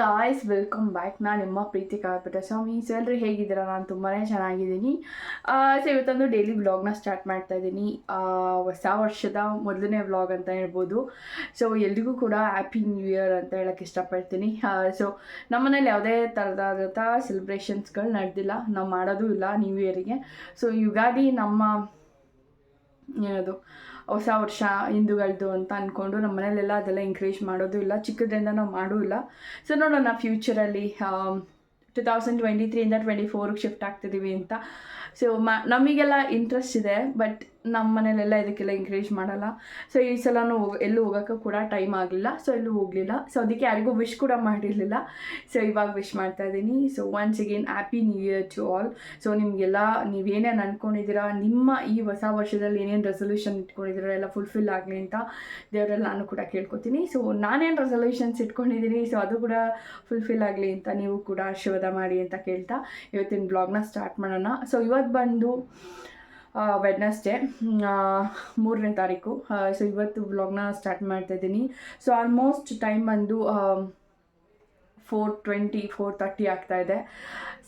Guys welcome back ನಾನು ನಿಮ್ಮ ಪ್ರೀತಿ ಕಾಪಟ ಸ್ವಾಮಿ. So ಎಲ್ಲರೂ ಹೇಗಿದ್ದೀರಾ? ನಾನು ತುಂಬಾ ಚೆನ್ನಾಗಿದ್ದೀನಿ. ಸೊ ಇವತ್ತೊಂದು ಡೈಲಿ ವ್ಲಾಗ್ನ ಸ್ಟಾರ್ಟ್ ಮಾಡ್ತಾ ಇದ್ದೀನಿ. ಹೊಸ ವರ್ಷದ ಮೊದಲನೇ ವ್ಲಾಗ್ ಅಂತ ಹೇಳ್ಬೋದು. ಸೊ ಎಲ್ರಿಗೂ ಕೂಡ ಹ್ಯಾಪಿ ನ್ಯೂ ಇಯರ್ ಅಂತ ಹೇಳಕ್ಕೆ ಇಷ್ಟಪಡ್ತೀನಿ. ಸೊ ನಮ್ಮನೇಲಿ ಯಾವುದೇ ಥರದಾದಂಥ ಸೆಲೆಬ್ರೇಷನ್ಸ್ಗಳು ನಡೆದಿಲ್ಲ. ನಾವು ಮಾಡೋದು ಇಲ್ಲ ನ್ಯೂ ಇಯರಿಗೆ ಸೊ ಯುಗಾದಿ ನಮ್ಮ, ಏನದು ಹೊಸ ವರ್ಷ, ಹಿಂದೂಗಳದು ಅಂತ ಅಂದ್ಕೊಂಡು ನಮ್ಮ ಮನೇಲೆಲ್ಲ ಅದೆಲ್ಲ ಎಂಕರೇಜ್ ಮಾಡೋದು ಇಲ್ಲ. ಚಿಕ್ಕದ್ರಿಂದ ನಾವು ಮಾಡೂ ಇಲ್ಲ. ಸೊ ನೋಡೋಣ ಫ್ಯೂಚರಲ್ಲಿ ಟು ತೌಸಂಡ್ ಟ್ವೆಂಟಿ ತ್ರೀಯಿಂದ ಟ್ವೆಂಟಿ ಫೋರ್ಗೆ ಶಿಫ್ಟ್ ಆಗ್ತಿದ್ದೀವಿ ಅಂತ. ಸೊ ಮ, ನಮಗೆಲ್ಲ ಇಂಟ್ರೆಸ್ಟ್ ಇದೆ ಬಟ್ ನಮ್ಮ ಮನೇಲೆಲ್ಲ ಇದಕ್ಕೆಲ್ಲ ಎಂಕರೇಜ್ ಮಾಡಲ್ಲ. ಸೊ ಈ ಸಲ ಎಲ್ಲೂ ಹೋಗೋಕ್ಕೂ ಕೂಡ ಟೈಮ್ ಆಗಲಿಲ್ಲ. ಸೊ ಎಲ್ಲೂ ಹೋಗಲಿಲ್ಲ. ಸೊ ಅದಕ್ಕೆ ಯಾರಿಗೂ ವಿಶ್ ಕೂಡ ಮಾಡಿರಲಿಲ್ಲ. ಸೊ ಇವಾಗ ವಿಶ್ ಮಾಡ್ತಾ ಇದ್ದೀನಿ. So once again happy new year to all so ನಿಮಗೆಲ್ಲ ನೀವೇನೇನು ಅಂದ್ಕೊಂಡಿದ್ದೀರಾ ನಿಮ್ಮ ಈ ಹೊಸ ವರ್ಷದಲ್ಲಿ ಏನೇನು ರೆಸೊಲ್ಯೂಷನ್ ಇಟ್ಕೊಂಡಿದ್ದೀರಾ, ಎಲ್ಲ ಫುಲ್ಫಿಲ್ ಆಗಲಿ ಅಂತ ದೇವರಲ್ಲಿ ನಾನು ಕೂಡ ಕೇಳ್ಕೊತೀನಿ. ಸೊ ನಾನೇನು ರೆಸೊಲ್ಯೂಷನ್ಸ್ ಇಟ್ಕೊಂಡಿದ್ದೀನಿ ಸೊ ಅದು ಕೂಡ ಫುಲ್ಫಿಲ್ ಆಗಲಿ ಅಂತ ನೀವು ಕೂಡ ಆಶೀರ್ವಾದ ಮಾಡಿ ಅಂತ ಕೇಳ್ತಾ ಇವತ್ತಿನ ಬ್ಲಾಗ್ನ ಸ್ಟಾರ್ಟ್ ಮಾಡೋಣ. ಸೊ ಇವತ್ತು ಬಂದು ವೆಡ್ನಸ್ಡೇ ಮೂರನೇ ತಾರೀಕು. ಸೊ ಇವತ್ತು ವ್ಲಾಗ್ನ ಸ್ಟಾರ್ಟ್ ಮಾಡ್ತಾ ಇದ್ದೀನಿ. ಸೊ ಆಲ್ಮೋಸ್ಟ್ ಟೈಮ್ ಬಂದು ಫೋರ್ ಟ್ವೆಂಟಿ ಫೋರ್ ತರ್ಟಿ ಆಗ್ತಾ ಇದೆ.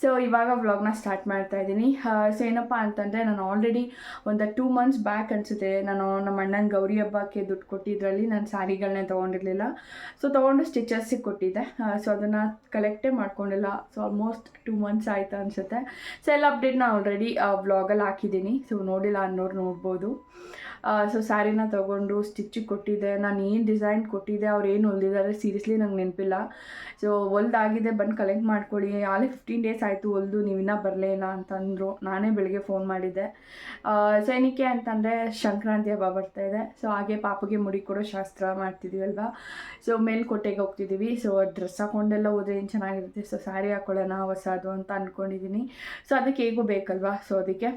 ಸೊ ಇವಾಗ ವ್ಲಾಗ್ನ ಸ್ಟಾರ್ಟ್ ಮಾಡ್ತಾ ಇದ್ದೀನಿ. ಸೊ ಏನಪ್ಪ ಅಂತಂದರೆ ನಾನು ಆಲ್ರೆಡಿ ಒಂದು ಟೂ ಮಂತ್ಸ್ ಬ್ಯಾಕ್ ಅನಿಸುತ್ತೆ. ನಾನು ನಮ್ಮ ಅಣ್ಣನ ಗೌರಿ ಹಬ್ಬಕ್ಕೆ ದುಡ್ಡು ಕೊಟ್ಟಿದ್ರಲ್ಲಿ ನಾನು ಸ್ಯಾರಿಗಳನ್ನೇ ತೊಗೊಂಡಿರಲಿಲ್ಲ. ಸೊ ತೊಗೊಂಡು ಸ್ಟಿಚಸ್ಸಿಗೆ ಕೊಟ್ಟಿದ್ದೆ. ಸೊ ಅದನ್ನು ಕಲೆಕ್ಟೇ ಮಾಡ್ಕೊಂಡಿಲ್ಲ. ಸೊ ಆಲ್ಮೋಸ್ಟ್ ಟೂ ಮಂತ್ಸ್ ಆಯಿತು ಅನಿಸುತ್ತೆ. ಸೊ ಎಲ್ಲ ಅಪ್ಡೇಟ್ನ ಆಲ್ರೆಡಿ ವ್ಲಾಗಲ್ಲಿ ಹಾಕಿದ್ದೀನಿ. ಸೊ ನೋಡಿಲ್ಲ ಅನ್ನೋರು ನೋಡ್ಬೋದು. ಸೊ ಸ್ಯಾರಿನ ತೊಗೊಂಡು ಸ್ಟಿಚ್ಚಿಗೆ ಕೊಟ್ಟಿದ್ದೆ ನಾನು ಏನು ಡಿಸೈನ್ ಕೊಟ್ಟಿದ್ದೆ ಅವ್ರು ಏನು ಹೊಲ್ದಿದ್ದಾರೆ ಸೀರಿಯಸ್ಲಿ ನಂಗೆ ನೆನಪಿಲ್ಲ. ಸೊ ಹೊಲ್ದಾಗಿದೆ, ಬಂದು ಕಲೆಕ್ಟ್ ಮಾಡ್ಕೊಳ್ಳಿ. ಆಲೇ ಫಿಫ್ಟೀನ್ ಡೇಸ್ ಆಯಿತು, ಹೊಲ್ದು, ನೀವು ಇನ್ನೂ ಬರಲೇ ಇಲ್ಲ ಅಂತಂದರು. ನಾನೇ ಬೆಳಿಗ್ಗೆ ಫೋನ್ ಮಾಡಿದ್ದೆ. ಸೊ ಏನಕ್ಕೆ ಅಂತಂದರೆ, ಸಂಕ್ರಾಂತಿ ಹಬ್ಬ ಬರ್ತಾಯಿದೆ ಸೊ ಹಾಗೆ ಪಾಪಗೆ ಮುಡಿ ಕೊಡೋ ಶಾಸ್ತ್ರ ಮಾಡ್ತಿದ್ದೀವಲ್ವ ಸೊ ಮೇಲ್ಕೋಟೆಗೆ ಹೋಗ್ತಿದ್ದೀವಿ ಸೊ ಡ್ರೆಸ್ ಹಾಕೊಂಡೆಲ್ಲ ಹೋದ್ರೆ ಏನು ಚೆನ್ನಾಗಿರುತ್ತೆ? ಸೊ ಸ್ಯಾರಿ ಹಾಕೊಳ್ಳೋಣ, ಹೊಸದು ಅಂತ ಅಂದ್ಕೊಂಡಿದ್ದೀನಿ ಸೊ ಅದಕ್ಕೆ ಹೇಗೂ ಬೇಕಲ್ವಾ? ಸೊ ಅದಕ್ಕೆ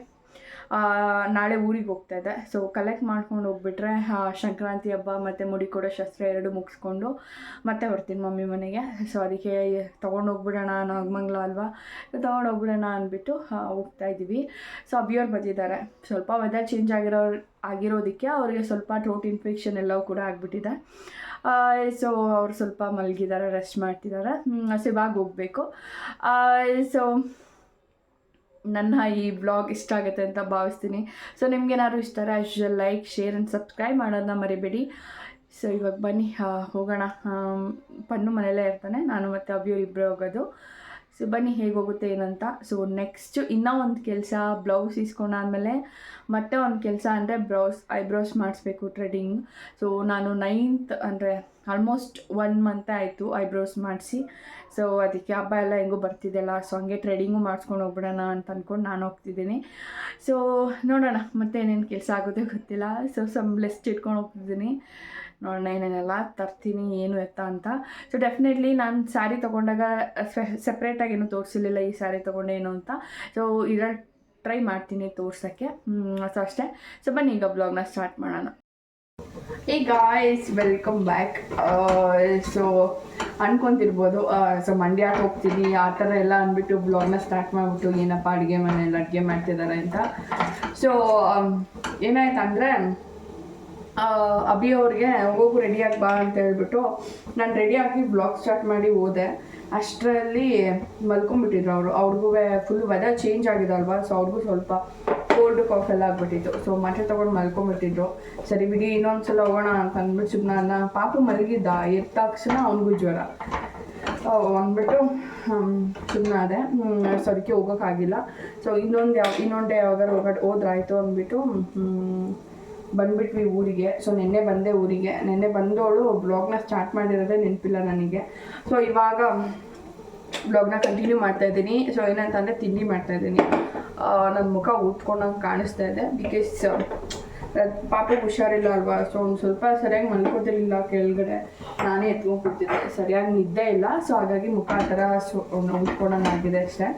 ನಾಳೆ ಊರಿಗೆ ಹೋಗ್ತಾ ಇದೆ ಸೊ ಕಲೆಕ್ಟ್ ಮಾಡ್ಕೊಂಡು ಹೋಗ್ಬಿಟ್ರೆ ಸಂಕ್ರಾಂತಿ ಹಬ್ಬ ಮತ್ತು ಮುಡಿ ಕೊಡೋ ಶಸ್ತ್ರ ಎರಡು ಮುಗಿಸ್ಕೊಂಡು ಮತ್ತೆ ಬರ್ತೀನಿ ಮಮ್ಮಿ ಮನೆಗೆ. ಸೊ ಅದಕ್ಕೆ ತೊಗೊಂಡು ಹೋಗ್ಬಿಡೋಣ ನಾಗಮಂಗ್ಲ ಅಲ್ವಾ? ತೊಗೊಂಡು ಹೋಗ್ಬಿಡೋಣ ಅಂದ್ಬಿಟ್ಟು ಹೋಗ್ತಾ ಇದ್ದೀವಿ. ಸೊ ಅಬ್ಬಿಯವ್ರು ಬಂದಿದ್ದಾರೆ. ಸ್ವಲ್ಪ ವೆದರ್ ಚೇಂಜ್ ಆಗಿರೋ, ಆಗಿರೋದಕ್ಕೆ ಅವರಿಗೆ ಸ್ವಲ್ಪ ಥ್ರೋಟ್ ಇನ್ಫೆಕ್ಷನ್ ಎಲ್ಲವೂ ಕೂಡ ಆಗಿಬಿಟ್ಟಿದೆ. ಸೊ ಅವ್ರು ಸ್ವಲ್ಪ ಮಲಗಿದ್ದಾರೆ ರೆಸ್ಟ್ ಮಾಡ್ತಿದ್ದಾರೆ. ಸೊ ಇವಾಗ ಹೋಗಬೇಕು. ಸೊ ನನ್ನ ಈ ಬ್ಲಾಗ್ ಇಷ್ಟ ಆಗುತ್ತೆ ಅಂತ ಭಾವಿಸ್ತೀನಿ. ಸೊ ನಿಮ್ಗೇನಾದ್ರು ಇಷ್ಟ as usual like share and subscribe ಮಾಡೋದನ್ನ ಮರಿಬೇಡಿ. ಸೊ ಇವಾಗ ಬನ್ನಿ ಹೋಗೋಣ. ಪನ್ನು ಮನೆಯಲ್ಲೇ ಇರ್ತಾನೆ, ನಾನು ಮತ್ತು ಅಭಿಯವ್ರು ಇಬ್ಬರೇ ಹೋಗೋದು. ಸೊ ಬನ್ನಿ, ಹೇಗೆ ಹೋಗುತ್ತೆ, ಏನಂತ. ಸೊ ನೆಕ್ಸ್ಟು ಇನ್ನೂ ಒಂದು ಕೆಲಸ ಬ್ಲೌಸ್ ಇಸ್ಕೊಂಡಾದ್ಮೇಲೆ ಮತ್ತೆ ಒಂದು ಕೆಲಸ ಅಂದರೆ ಬ್ರೌಸ್ ಐಬ್ರೋಸ್ ಮಾಡಿಸ್ಬೇಕು ಟ್ರೆಡಿಂಗ್ ಸೊ ನಾನು ನೈನ್ತ್ ಅಂದರೆ ಆಲ್ಮೋಸ್ಟ್ ಒನ್ ಮಂತ್ ಆಯಿತು ಐಬ್ರೋಸ್ ಮಾಡಿಸಿ. ಸೊ ಅದಕ್ಕೆ ಹಬ್ಬ ಎಲ್ಲ ಹೆಂಗೂ ಬರ್ತಿದ್ದೆಲ್ಲ ಸೊ ಹಂಗೆ ಟ್ರೇಡಿಂಗು ಮಾಡಿಸ್ಕೊಂಡು ಹೋಗ್ಬಿಡೋಣ ಅಂತ ಅಂದ್ಕೊಂಡು ನಾನು ಹೋಗ್ತಿದ್ದೀನಿ. ಸೊ ನೋಡೋಣ ಮತ್ತೆ ಏನೇನು ಕೆಲಸ ಆಗೋದೇ ಗೊತ್ತಿಲ್ಲ. ಸೊ ಸಮ್ ಲಿಸ್ಟ್ ಇಟ್ಕೊಂಡು ಹೋಗ್ತಿದ್ದೀನಿ. ನೋಡೋಣ ಏನೇನೆಲ್ಲ ತರ್ತೀನಿ, ಏನು ಎತ್ತ ಅಂತ. ಸೊ ಡೆಫಿನೆಟ್ಲಿ ನಾನು ಸ್ಯಾರಿ ತೊಗೊಂಡಾಗ ಸಪ್ರೇಟಾಗಿ ಏನೂ ತೋರಿಸಲಿಲ್ಲ ಈ ಸ್ಯಾರಿ ತೊಗೊಂಡೆ ಏನು ಅಂತ. ಸೊ ಇದ್ರ ಟ್ರೈ ಮಾಡ್ತೀನಿ ತೋರ್ಸೋಕ್ಕೆ. ಸೊ ಅಷ್ಟೇ. ಸೊ ಬನ್ನಿ ಈಗ ಬ್ಲಾಗ್ನ ಸ್ಟಾರ್ಟ್ ಮಾಡೋಣ. ಈಗ ಗಾಯ್ಸ್ ವೆಲ್ಕಮ್ ಬ್ಯಾಕ್ ಸೊ ಅನ್ಕೊಂತಿರ್ಬೋದು. ಸೊ ಮಂಡ್ಯಕ್ಕೆ ಹೋಗ್ತೀನಿ ಆ ಥರ ಎಲ್ಲ ಅಂದ್ಬಿಟ್ಟು ಬ್ಲಾಗ್ನ ಸ್ಟಾರ್ಟ್ ಮಾಡಿಬಿಟ್ಟು ಏನಪ್ಪ ಅಡುಗೆ ಮನೇಲಿ ಅಡುಗೆ ಮಾಡ್ತಿದ್ದಾರೆ ಅಂತ. ಸೊ ಏನಾಯ್ತು ಅಂದರೆ ಅಭಿ ಅವ್ರಿಗೆ ಹೋಗು ರೆಡಿಯಾಗಿ ಬಾ ಅಂತ ಹೇಳ್ಬಿಟ್ಟು ನಾನು ರೆಡಿಯಾಗಿ ಬ್ಲಾಗ್ ಸ್ಟಾರ್ಟ್ ಮಾಡಿ ಹೋದೆ. ಅಷ್ಟರಲ್ಲಿ ಮಲ್ಕೊಂಡ್ಬಿಟ್ಟಿದ್ರು ಅವರು. ಅವ್ರಿಗೂ ಫುಲ್ ವೆದರ್ ಚೇಂಜ್ ಆಗಿದೆ ಅಲ್ವಾ? ಸೊ ಅವ್ರಿಗೂ ಸ್ವಲ್ಪ ಕೋಲ್ಡ್ ಕಾಫಿ ಎಲ್ಲ ಆಗ್ಬಿಟ್ಟಿತ್ತು. ಸೊ ಮಾತ್ರೆ ತಗೊಂಡು ಮಲ್ಕೊಂಡ್ಬಿಟ್ಟಿದ್ರು ಸರಿ ಬಿಡಿ ಇನ್ನೊಂದು ಸಲ ಹೋಗೋಣ ಅಂತ ಅಂದ್ಬಿಟ್ಟು ಸುಮ್ಮನೆ ಪಾಪು ಮಲಗಿದ್ದ. ಎದ್ದ ತಕ್ಷಣ ಅವನಿಗೂ ಜ್ವರ. ಅಂದ್ಬಿಟ್ಟು ಸುಮ್ಮನೆ ಅದೇ ಸರಿಕೆ ಹೋಗೋಕ್ಕಾಗಿಲ್ಲ ಸೊ ಇನ್ನೊಂದು ಯಾವ, ಇನ್ನೊಂದು ಡೇ ಯಾವಾಗಾರು ಹೋಗೋದು ಹೋದ್ರಾಯ್ತು ಅಂದ್ಬಿಟ್ಟು ಬಂದ್ಬಿಟ್ವಿ ಊರಿಗೆ. ಸೊ ನಿನ್ನೆ ಬಂದೆ ಊರಿಗೆ. ನಿನ್ನೆ ಬಂದವಳು ಬ್ಲಾಗ್ನ ಸ್ಟಾರ್ಟ್ ಮಾಡಿರೋದೆ ನೆನಪಿಲ್ಲ ನನಗೆ. ಸೊ ಇವಾಗ ಬ್ಲಾಗ್ನ ಕಂಟಿನ್ಯೂ ಮಾಡ್ತಾ ಇದ್ದೀನಿ. ಸೊ ಏನಂತಂದರೆ ತಿಂಡಿ ಮಾಡ್ತಾ ಇದ್ದೀನಿ. ನನ್ನ ಮುಖ ಊದ್ಕೊಂಡಂಗೆ ಕಾಣಿಸ್ತಾ ಇದೆ. ಬಿಕಾಸ್ ಪಾಪ ಹುಷಾರಿಲ್ಲ ಅಲ್ವಾ? ಸೊ ಒಂದು ಸ್ವಲ್ಪ ಸರಿಯಾಗಿ ಮಲ್ಕೋತಿರ್ಲಿಲ್ಲ ಕೆಳಗಡೆ. ನಾನೇ ಎತ್ಕೊಂಡ್ಬಿಡ್ತಿದ್ದೆ ಸರಿಯಾಗಿ ನಿದ್ದೆ ಇಲ್ಲ. ಸೊ ಹಾಗಾಗಿ ಮುಖ ಆ ಥರ ಸೊ ಉಟ್ಕೊಂಡಂಗಾಗಿದೆ ಅಷ್ಟೇ.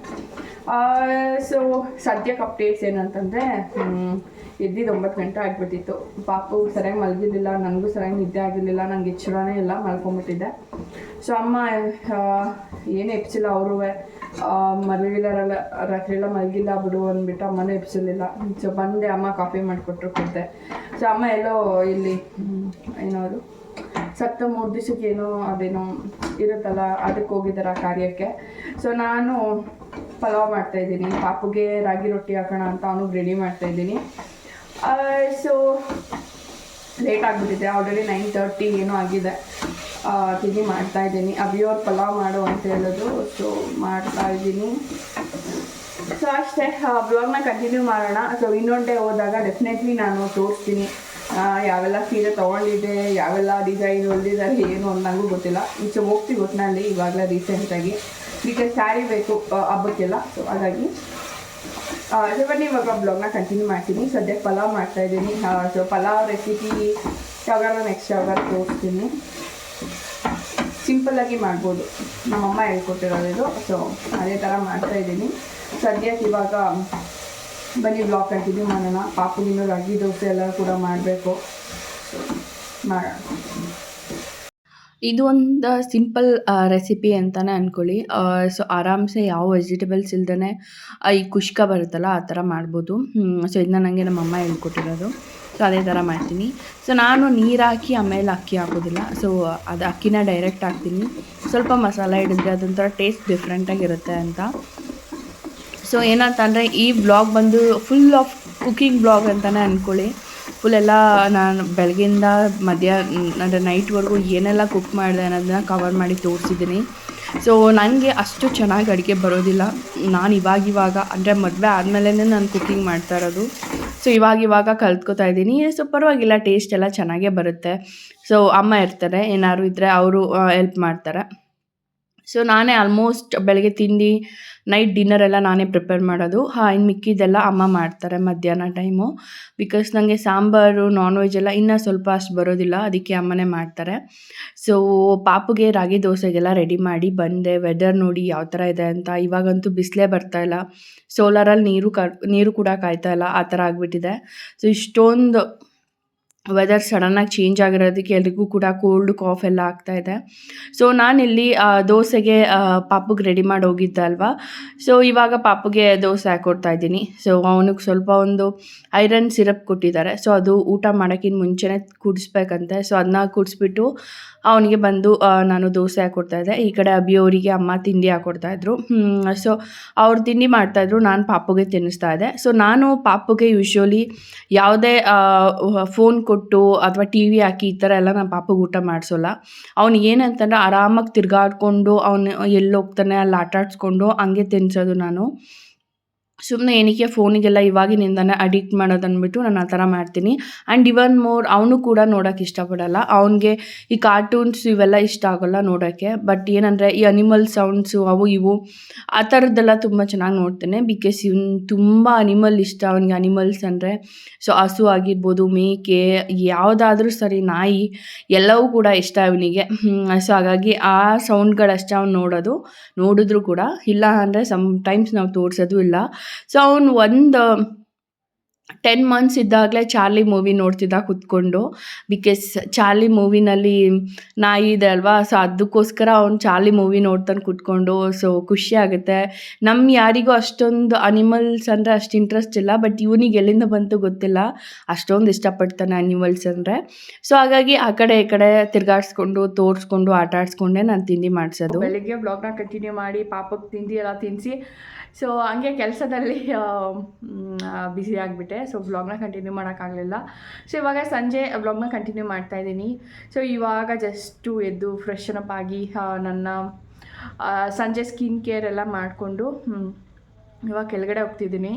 ಸೊ ಸದ್ಯಕ್ಕೆ ಅಪ್ಡೇಟ್ಸ್ ಏನಂತಂದರೆ ಎದ್ದಿದ್ದು ಒಂಬತ್ತು ಗಂಟೆ ಆಗಿಬಿಟ್ಟಿತ್ತು. ಪಾಪು ಸರಿಯಾಗಿ ಮಲಗಿರಲಿಲ್ಲ. ನನಗೂ ಸರಿಯಾಗಿ ನಿದ್ದೆ ಆಗಿರಲಿಲ್ಲ. ನನಗೆ ಎಚ್ಚರನೇ ಇಲ್ಲ ಮಲ್ಕೊಂಬಿಟ್ಟಿದ್ದೆ ಸೊ ಅಮ್ಮ ಏನು ಎಪ್ಸಿಲ್ಲ ಅವರು ಮಲಗಿದಾರಲ್ಲ ರಾತ್ರಿ ಎಲ್ಲ ಮಲಗಿಲ್ಲ ಬಿಡು ಅಂದ್ಬಿಟ್ಟು ಅಮ್ಮನೇ ಎಬ್ಸಲಿಲ್ಲ. ಸೊ ಬಂದೆ, ಅಮ್ಮ ಕಾಫಿ ಮಾಡಿಕೊಟ್ರು ಕೊಟ್ಟೆ ಸೊ ಅಮ್ಮ ಎಲ್ಲೋ ಇಲ್ಲಿ ಏನೋ ಅದು ಸತ್ತ ಮೂರು ದಿವಸಕ್ಕೆ ಏನೋ ಅದೇನೋ ಇರುತ್ತಲ್ಲ, ಅದಕ್ಕೆ ಹೋಗಿದ್ದಾರೆ ಆ ಕಾರ್ಯಕ್ಕೆ. ಸೊ ನಾನು ಪಲಾವ್ ಮಾಡ್ತಾ ಇದ್ದೀನಿ. ಪಾಪುಗೆ ರಾಗಿ ರೊಟ್ಟಿ ಹಾಕೋಣ ಅಂತ ಅವನು ರೆಡಿ ಮಾಡ್ತಾ ಇದ್ದೀನಿ. ಸೊ ಲೇಟ್ ಆಗಿಬಿಟ್ಟಿದೆ. ಆಲ್ರೆಡಿ ನೈನ್ ತರ್ಟಿ ಏನೋ ಆಗಿದೆ. ತಿಂಡಿ ಮಾಡ್ತಾ ಇದ್ದೀನಿ. ಅಭಿಯೋರ್ ಪಲಾವ್ ಮಾಡು ಅಂತ ಹೇಳೋದು. ಸೊ ಮಾಡ್ತಾ ಇದ್ದೀನಿ. ಸೊ ಅಷ್ಟೇ. ಬ್ಲಾಗ್ನ ಕಂಟಿನ್ಯೂ ಮಾಡೋಣ. ಸೊ ಇನ್ನೊಂದು ಹೋದಾಗ ಡೆಫಿನೆಟ್ಲಿ ನಾನು ತೋರಿಸ್ತೀನಿ. ಯಾವೆಲ್ಲ ಸೀರೆ ತೊಗೊಂಡಿದ್ದೆ, ಯಾವೆಲ್ಲ ಡಿಸೈನ್ ಹೊಲ್ದಿದ್ದಾರೆ ಏನು ಅಂತ ನನಗೂ ಗೊತ್ತಿಲ್ಲ. ಈಚೆ ಹೋಗ್ತೀವಿ ಒಟ್ಟಿನಲ್ಲಿ ಇವಾಗಲೇ ರೀಸೆಂಟಾಗಿ ಬಿಕಾಸ್ ಸ್ಯಾರಿ ಬೇಕು ಹಬ್ಬಕ್ಕೆಲ್ಲ. ಸೊ ಹಾಗಾಗಿ ಸೊ ಬನ್ನಿ ಇವಾಗ ಬ್ಲಾಗ್ನ ಕಂಟಿನ್ಯೂ ಮಾಡ್ತೀನಿ. ಸದ್ಯಕ್ಕೆ ಪಲಾವ್ ಮಾಡ್ತಾ ಇದ್ದೀನಿ. ಸೊ ಪಲಾವ್ ರೆಸಿಪಿ ಯಾವಾಗ ನೆಕ್ಸ್ಟ್ ಯಾವಾಗ ತೋರಿಸ್ತೀನಿ. ಸಿಂಪಲ್ಲಾಗಿ ಮಾಡ್ಬೋದು. ನಮ್ಮಮ್ಮ ಹೇಳ್ಕೊಟ್ಟಿರೋದು ಸೊ ಅದೇ ಥರ ಮಾಡ್ತಾ ಇದ್ದೀನಿ. ಸದ್ಯಕ್ಕೆ ಇವಾಗ ಬನ್ನಿ ಬ್ಲಾಗ್ ಕಂಟಿನ್ಯೂ ಮಾಡೋಣ. ಪಾಪುಗಿನ್ನೂ ರಾಗಿ ದೋಸೆ ಎಲ್ಲ ಕೂಡ ಮಾಡಬೇಕು. ಮಾಡೋಣ ಇದು ಒಂದು ಸಿಂಪಲ್ ರೆಸಿಪಿ ಅಂತಲೇ ಅಂದ್ಕೊಳ್ಳಿ ಸೊ ಆರಾಮ್ಸೆ ಯಾವ ವೆಜಿಟೇಬಲ್ಸ್ ಇಲ್ದೇ ಈ ಕುಷ್ಕ ಬರುತ್ತಲ್ಲ, ಆ ಥರ ಮಾಡ್ಬೋದು. ಸೊ ಇದನ್ನ ನನಗೆ ನಮ್ಮಮ್ಮ ಹೇಳ್ಕೊಟ್ಟಿರೋದು. ಸೊ ಅದೇ ಥರ ಮಾಡ್ತೀನಿ. ಸೊ ನಾನು ನೀರು ಹಾಕಿ, ಆಮೇಲೆ ಅಕ್ಕಿ ಹಾಕೋದಿಲ್ಲ. ಸೊ ಅದು ಅಕ್ಕಿನ ಡೈರೆಕ್ಟ್ ಹಾಕ್ತೀನಿ. ಸ್ವಲ್ಪ ಮಸಾಲ ಹಿಡಿದ್ರೆ ಅದೊಂಥರ ಟೇಸ್ಟ್ ಡಿಫ್ರೆಂಟಾಗಿರುತ್ತೆ ಅಂತ. ಸೊ ಏನಂತಂದರೆ ಈ ಬ್ಲಾಗ್ ಬಂದು ಫುಲ್ ಆಫ್ ಕುಕ್ಕಿಂಗ್ ಬ್ಲಾಗ್ ಅಂತಲೇ ಅಂದ್ಕೊಳ್ಳಿ ಫುಲ್ ಎಲ್ಲ ನಾನು ಬೆಳಗ್ಗೆಯಿಂದ ಮಧ್ಯ ಅಂದರೆ ನೈಟ್ವರೆಗೂ ಏನೆಲ್ಲ ಕುಕ್ ಮಾಡಿದೆ ಅನ್ನೋದನ್ನ ಕವರ್ ಮಾಡಿ ತೋರಿಸಿದ್ದೀನಿ. ಸೊ ನನಗೆ ಅಷ್ಟು ಚೆನ್ನಾಗಿ ಅಡುಗೆ ಬರೋದಿಲ್ಲ. ನಾನು ಇವಾಗ ಇವಾಗ, ಅಂದರೆ ಮದುವೆ ಆದಮೇಲೆ ನಾನು ಕುಕ್ಕಿಂಗ್ ಮಾಡ್ತಾ ಇರೋದು. ಸೊ ಇವಾಗ ಇವಾಗ ಕಲ್ತ್ಕೋತಾ ಇದ್ದೀನಿ. ಸೊ ಪರವಾಗಿಲ್ಲ ಟೇಸ್ಟ್ ಎಲ್ಲ ಚೆನ್ನಾಗೇ ಬರುತ್ತೆ. ಸೊ ಅಮ್ಮ ಇರ್ತಾರೆ. ಏನಾದ್ರು ಇದ್ದರೆ ಅವರು ಹೆಲ್ಪ್ ಮಾಡ್ತಾರೆ. ಸೊ ನಾನೇ ಆಲ್ಮೋಸ್ಟ್ ಬೆಳಗ್ಗೆ ತಿಂಡಿ ನೈಟ್ ಡಿನ್ನರ್ ಎಲ್ಲ ನಾನೇ ಪ್ರಿಪೇರ್ ಮಾಡೋದು. ಹಾಂ ಇನ್ನು ಮಿಕ್ಕಿದೆಲ್ಲ ಅಮ್ಮ ಮಾಡ್ತಾರೆ ಮಧ್ಯಾಹ್ನ ಟೈಮು ಬಿಕಾಸ್ ನನಗೆ ಸಾಂಬಾರು ನಾನ್ ವೆಜ್ ಎಲ್ಲ ಇನ್ನೂ ಸ್ವಲ್ಪ ಅಷ್ಟು ಬರೋದಿಲ್ಲ. ಅದಕ್ಕೆ ಅಮ್ಮನೇ ಮಾಡ್ತಾರೆ. ಸೊ ಪಾಪುಗೆ ರಾಗಿ ದೋಸೆಗೆಲ್ಲ ರೆಡಿ ಮಾಡಿ ಬಂದೆ. ವೆದರ್ ನೋಡಿ ಯಾವ ಥರ ಇದೆ ಅಂತ. ಇವಾಗಂತೂ ಬಿಸಿಲೇ ಬರ್ತಾ ಇಲ್ಲ. ಸೋಲಾರಲ್ಲಿ ನೀರು ಕ ನೀರು ಕೂಡ ಕಾಯ್ತಾ ಇಲ್ಲ. ಆ ಥರ ಆಗಿಬಿಟ್ಟಿದೆ. ಸೊ ಇಷ್ಟೊಂದು ವೆದರ್ ಸಡನ್ನಾಗಿ ಚೇಂಜ್ ಆಗಿರೋದಕ್ಕೆ ಎಲ್ರಿಗೂ ಕೂಡ ಕೋಲ್ಡ್ ಕಾಫ್ ಎಲ್ಲ ಆಗ್ತಾ ಇದೆ. ಸೊ ನಾನಿಲ್ಲಿ ದೋಸೆಗೆ ಪಾಪುಗೆ ರೆಡಿ ಮಾಡಿ ಹೋಗಿದ್ದೆ ಅಲ್ವಾ? ಸೊ ಇವಾಗ ಪಾಪುಗೆ ದೋಸೆ ಹಾಕ್ಕೊಡ್ತಾ ಇದ್ದೀನಿ. ಸೊ ಅವನಿಗೆ ಸ್ವಲ್ಪ ಒಂದು ಐರನ್ ಸಿರಪ್ ಕೊಟ್ಟಿದ್ದಾರೆ. ಸೊ ಅದು ಊಟ ಮಾಡೋಕ್ಕಿಂತ ಮುಂಚೆನೇ ಕುಡಿಸ್ಬೇಕಂತೆ. ಸೊ ಅದನ್ನ ಕುಡಿಸ್ಬಿಟ್ಟು ಅವನಿಗೆ ಬಂದು ನಾನು ದೋಸೆ ಹಾಕ್ಕೊಡ್ತಾಯಿದ್ದೆ ಈ ಕಡೆ ಅಬ್ಬಿ ಅವರಿಗೆ ಅಮ್ಮ ತಿಂಡಿ ಹಾಕ್ಕೊಡ್ತಾಯಿದ್ರು ಸೊ ಅವ್ರು ತಿಂಡಿ ಮಾಡ್ತಾಯಿದ್ರು ನಾನು ಪಾಪುಗೆ ತಿನ್ನಿಸ್ತಾ ಇದ್ದೆ. ಸೊ ನಾನು ಪಾಪುಗೆ ಯೂಶ್ವಲಿ ಯಾವುದೇ ಫೋನ್ ಕೊಟ್ಟು ಅಥವಾ ಟಿ ವಿ ಹಾಕಿ ಈ ಥರ ಎಲ್ಲ ನಾನು ಪಾಪುಗೆ ಊಟ ಮಾಡಿಸೋಲ್ಲ. ಅವ್ನು ಏನಂತಂದ್ರೆ ಆರಾಮಾಗಿ ತಿರ್ಗಾಡ್ಕೊಂಡು, ಅವನು ಎಲ್ಲಿ ಹೋಗ್ತಾನೆ ಅಲ್ಲಿ ಆಟಾಡ್ಸ್ಕೊಂಡು ಹಂಗೆ ತಿನ್ನಿಸೋದು ನಾನು. ಸುಮ್ಮನೆ ಏನಕ್ಕೆ ಫೋನಿಗೆಲ್ಲ ಇವಾಗಿನಿಂದನೇ ಅಡಿಕ್ಟ್ ಮಾಡೋದು ನಾನು ಆ ಥರ ಮಾಡ್ತೀನಿ. ಆ್ಯಂಡ್ ಇವನ್ ಮೋರ್ ಅವನು ಕೂಡ ನೋಡೋಕ್ಕೆ ಇಷ್ಟಪಡಲ್ಲ. ಅವನಿಗೆ ಈ ಕಾರ್ಟೂನ್ಸ್ ಇವೆಲ್ಲ ಇಷ್ಟ ಆಗೋಲ್ಲ ನೋಡೋಕ್ಕೆ. ಬಟ್ ಏನಂದರೆ ಈ ಅನಿಮಲ್ ಸೌಂಡ್ಸು ಅವು ಇವು, ಆ ಥರದ್ದೆಲ್ಲ ತುಂಬ ಚೆನ್ನಾಗಿ ನೋಡ್ತೇನೆ. ಬಿಕಾಸ್ ಇವ್ನು ತುಂಬ ಅನಿಮಲ್ ಇಷ್ಟ ಅವನಿಗೆ ಅನಿಮಲ್ಸ್ ಅಂದರೆ. ಸೊ ಹಸು ಆಗಿರ್ಬೋದು, ಮೇಕೆ, ಯಾವುದಾದ್ರೂ ಸರಿ ನಾಯಿ, ಎಲ್ಲವೂ ಕೂಡ ಇಷ್ಟ ಅವನಿಗೆ ಸೊ ಹಾಗಾಗಿ ಆ ಸೌಂಡ್ಗಳಷ್ಟೇ ಅವ್ನು ನೋಡೋದು, ನೋಡಿದ್ರು ಕೂಡ. ಇಲ್ಲ ಅಂದರೆ ಸಮ್ ಟೈಮ್ಸ್ ನಾವು ತೋರಿಸೋದು ಇಲ್ಲ. ಸೊ ಅವ್ನು ಒಂದು ಟೆನ್ ಮಂತ್ಸ್ ಇದ್ದಾಗಲೇ ಚಾರ್ಲಿ ಮೂವಿ ನೋಡ್ತಿದ್ದ ಕುತ್ಕೊಂಡು. ಬಿಕಾಸ್ ಚಾರ್ಲಿ ಮೂವಿನಲ್ಲಿ ನಾಯಿ ಇದೆ ಅಲ್ವಾ ಸೊ ಅದಕ್ಕೋಸ್ಕರ ಅವ್ನು ಚಾರ್ಲಿ ಮೂವಿ ನೋಡ್ತಾನೆ ಕುತ್ಕೊಂಡು. ಸೊ ಖುಷಿ ಆಗುತ್ತೆ. ನಮ್ಮ ಯಾರಿಗೂ ಅಷ್ಟೊಂದು ಅನಿಮಲ್ಸ್ ಅಂದರೆ ಅಷ್ಟು ಇಂಟ್ರೆಸ್ಟ್ ಇಲ್ಲ ಬಟ್ ಇವನಿಗೆ ಎಲ್ಲಿಂದ ಬಂತು ಗೊತ್ತಿಲ್ಲ. ಅಷ್ಟೊಂದು ಇಷ್ಟಪಡ್ತಾನೆ ಅನಿಮಲ್ಸ್ ಅಂದರೆ. ಸೊ ಹಾಗಾಗಿ ಆ ಕಡೆ ಈ ಕಡೆ ತಿರ್ಗಾಡಿಸ್ಕೊಂಡು, ತೋರಿಸ್ಕೊಂಡು ಆಟ ಆಡಿಸ್ಕೊಂಡೆ ನಾನು ತಿಂಡಿ ಮಾಡಿಸೋದು. ಬೆಳಿಗ್ಗೆ ಬ್ಲಾಗ್ನ ಕಂಟಿನ್ಯೂ ಮಾಡಿ ಪಾಪಕ್ಕೆ ತಿಂಡಿ ಎಲ್ಲ ತಿನ್ನಿಸಿ ಸೊ ಹಂಗೆ ಕೆಲಸದಲ್ಲಿ ಬ್ಯುಸಿ ಆಗಿಬಿಟ್ಟೆ. ಸೊ ವ್ಲಾಗ್ನ ಕಂಟಿನ್ಯೂ ಮಾಡೋಕ್ಕಾಗಲಿಲ್ಲ. ಸೊ ಇವಾಗ ಸಂಜೆ ವ್ಲಾಗ್ನ ಕಂಟಿನ್ಯೂ ಮಾಡ್ತಾ ಇದ್ದೀನಿ. ಸೊ ಇವಾಗ ಜಸ್ಟು ಎದ್ದು ಫ್ರೆಶನಪ್ ಆಗಿ ನನ್ನ ಸಂಜೆ ಸ್ಕಿನ್ ಕೇರ್ ಎಲ್ಲ ಮಾಡಿಕೊಂಡು ಇವಾಗ ಕೆಳಗಡೆ ಹೋಗ್ತಿದ್ದೀನಿ.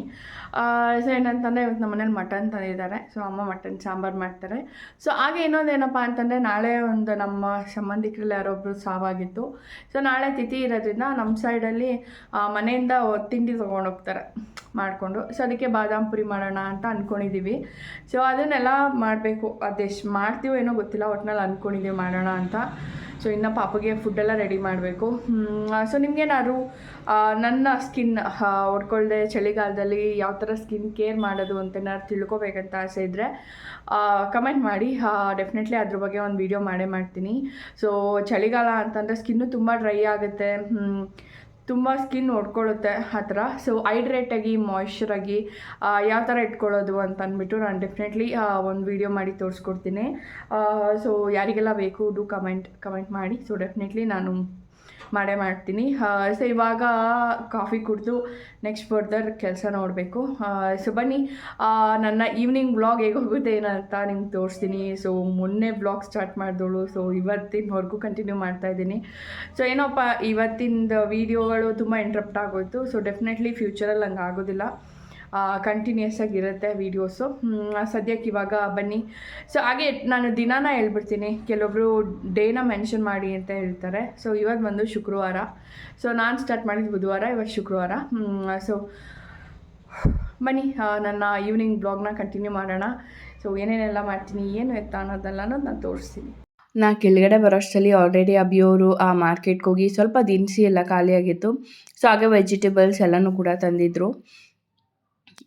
ಸೊ ಏನಂತಂದರೆ ಇವತ್ತು ನಮ್ಮ ಮನೇಲಿ ಮಟನ್ ತಂದಿದ್ದಾರೆ. ಸೊ ಅಮ್ಮ ಮಟನ್, ಸಾಂಬಾರು ಮಾಡ್ತಾರೆ. ಸೊ ಹಾಗೆ ಇನ್ನೊಂದು ಏನಪ್ಪ ಅಂತಂದರೆ ನಾಳೆ ಒಂದು ನಮ್ಮ ಸಂಬಂಧಿಕರಲ್ಲಿ ಯಾರೊಬ್ಬರು ಸಾವಾಗಿತ್ತು ಸೊ ನಾಳೆ ತಿಥಿ ಇರೋದ್ರಿಂದ ನಮ್ಮ ಸೈಡಲ್ಲಿ ಮನೆಯಿಂದ ತಿಂಡಿ ತೊಗೊಂಡೋಗ್ತಾರೆ ಮಾಡಿಕೊಂಡು. ಸೊ ಅದಕ್ಕೆ ಬಾದಾಮ್ ಪುರಿ ಮಾಡೋಣ ಅಂತ ಅಂದ್ಕೊಂಡಿದ್ದೀವಿ ಸೊ ಅದನ್ನೆಲ್ಲ ಮಾಡಬೇಕು. ಅದೆಷ್ಟು ಮಾಡ್ತೀವೋ ಏನೋ ಗೊತ್ತಿಲ್ಲ. ಒಟ್ಟಿನಲ್ಲಿ ಅಂದ್ಕೊಂಡಿದ್ದೀವಿ ಮಾಡೋಣ ಅಂತ. ಸೊ ಇನ್ನು ಪಾಪಗೆ ಫುಡ್ಡೆಲ್ಲ ರೆಡಿ ಮಾಡಬೇಕು. ಸೊ ನಿಮ್ಗೇನಾದ್ರು ನನ್ನ ಸ್ಕಿನ್ ಹೊಡ್ಕೊಳ್ದೆ ಚಳಿಗಾಲದಲ್ಲಿ ಯಾವ ಥರ ಸ್ಕಿನ್ ಕೇರ್ ಮಾಡೋದು ಅಂತ ಏನಾದ್ರು ತಿಳ್ಕೊಬೇಕಂತ ಆಸೆ ಇದ್ದರೆ ಕಮೆಂಟ್ ಮಾಡಿ. ಡೆಫಿನೆಟ್ಲಿ ಅದ್ರ ಬಗ್ಗೆ ಒಂದು ವೀಡಿಯೋ ಮಾಡೇ ಮಾಡ್ತೀನಿ. ಸೊ ಚಳಿಗಾಲ ಅಂತಂದರೆ ಸ್ಕಿನ್ನು ತುಂಬ ಡ್ರೈ ಆಗುತ್ತೆ. ತುಂಬ ಸ್ಕಿನ್ ಹೊಡ್ಕೊಳ್ಳುತ್ತೆ ಆ ಥರ ಸೊ ಹೈಡ್ರೇಟಾಗಿ ಮಾಯ್ಶ್ಚರಾಗಿ ಯಾವ ಥರ ಇಟ್ಕೊಳ್ಳೋದು ಅಂತ ಅಂದ್ಬಿಟ್ಟು ನಾನು ಡೆಫಿನೆಟ್ಲಿ ಒಂದು ವಿಡಿಯೋ ಮಾಡಿ ತೋರಿಸ್ಕೊಡ್ತೀನಿ. ಸೊ ಯಾರಿಗೆಲ್ಲ ಬೇಕು ಡೂ ಕಮೆಂಟ್ ಕಮೆಂಟ್ ಮಾಡಿ. ಸೊ ಡೆಫಿನೆಟ್ಲಿ ನಾನು ಮಾಡೇ ಮಾಡ್ತೀನಿ. ಸೊ ಇವಾಗ ಕಾಫಿ ಕುಡಿದು ನೆಕ್ಸ್ಟ್ ಫರ್ದರ್ ಕೆಲಸ ನೋಡಬೇಕು. ಸೊ ಬನ್ನಿ. ನನ್ನ ಈವ್ನಿಂಗ್ ಬ್ಲಾಗ್ ಹೇಗೆ ಹೋಗುತ್ತೆ ಏನಂತ ನಿಮ್ಗೆ ತೋರಿಸ್ತೀನಿ. ಸೊ ಮೊನ್ನೆ ಬ್ಲಾಗ್ ಸ್ಟಾರ್ಟ್ ಮಾಡಿದವಳು ಸೊ ಇವತ್ತಿನವರೆಗೂ ಕಂಟಿನ್ಯೂ ಮಾಡ್ತಾ ಇದ್ದೀನಿ. ಸೊ ಏನಪ್ಪ ಇವತ್ತಿನ ವೀಡಿಯೋಗಳು ತುಂಬ ಇಂಟ್ರಪ್ಟ್ ಆಗೋಯ್ತು. ಸೊ ಡೆಫಿನೆಟ್ಲಿ ಫ್ಯೂಚರಲ್ಲಿ ಹಂಗೆ ಆಗೋದಿಲ್ಲ. ಕಂಟಿನ್ಯೂಸ್ ಆಗಿರುತ್ತೆ ವೀಡಿಯೋಸು ಸದ್ಯಕ್ಕೆ ಇವಾಗ ಬನ್ನಿ. ಸೊ ಹಾಗೆ ನಾನು ದಿನಾನ ಹೇಳ್ಬಿಡ್ತೀನಿ. ಕೆಲವೊಬ್ಬರು ಡೇನ ಮೆನ್ಷನ್ ಮಾಡಿ ಅಂತ ಹೇಳ್ತಾರೆ. ಸೊ ಇವತ್ತು ಬಂದು ಶುಕ್ರವಾರ. ಸೊ ನಾನು ಸ್ಟಾರ್ಟ್ ಮಾಡಿದ್ದು ಬುಧವಾರ ಇವತ್ತು ಶುಕ್ರವಾರ. ಸೊ ಬನ್ನಿ. ನನ್ನ ಈವ್ನಿಂಗ್ ಬ್ಲಾಗ್ನ ಕಂಟಿನ್ಯೂ ಮಾಡೋಣ. ಸೊ ಏನೇನೆಲ್ಲ ಮಾಡ್ತೀನಿ, ಏನು ಎತ್ತ ಅನ್ನೋದೆಲ್ಲ ನಾನು ತೋರಿಸ್ತೀನಿ. ನಾ ಕೆಳಗಡೆ ಬರೋಷ್ಟರಲ್ಲಿ ಆಲ್ರೆಡಿ ಅಬಿಯೋರು ಆ ಮಾರ್ಕೆಟ್ಗೆ ಹೋಗಿ ಸ್ವಲ್ಪ ದಿನಸಿ ಎಲ್ಲ ಖಾಲಿಯಾಗಿತ್ತು. ಸೊ ಹಾಗೆ ವೆಜಿಟೇಬಲ್ಸ್ ಎಲ್ಲನೂ ಕೂಡ ತಂದಿದ್ರು.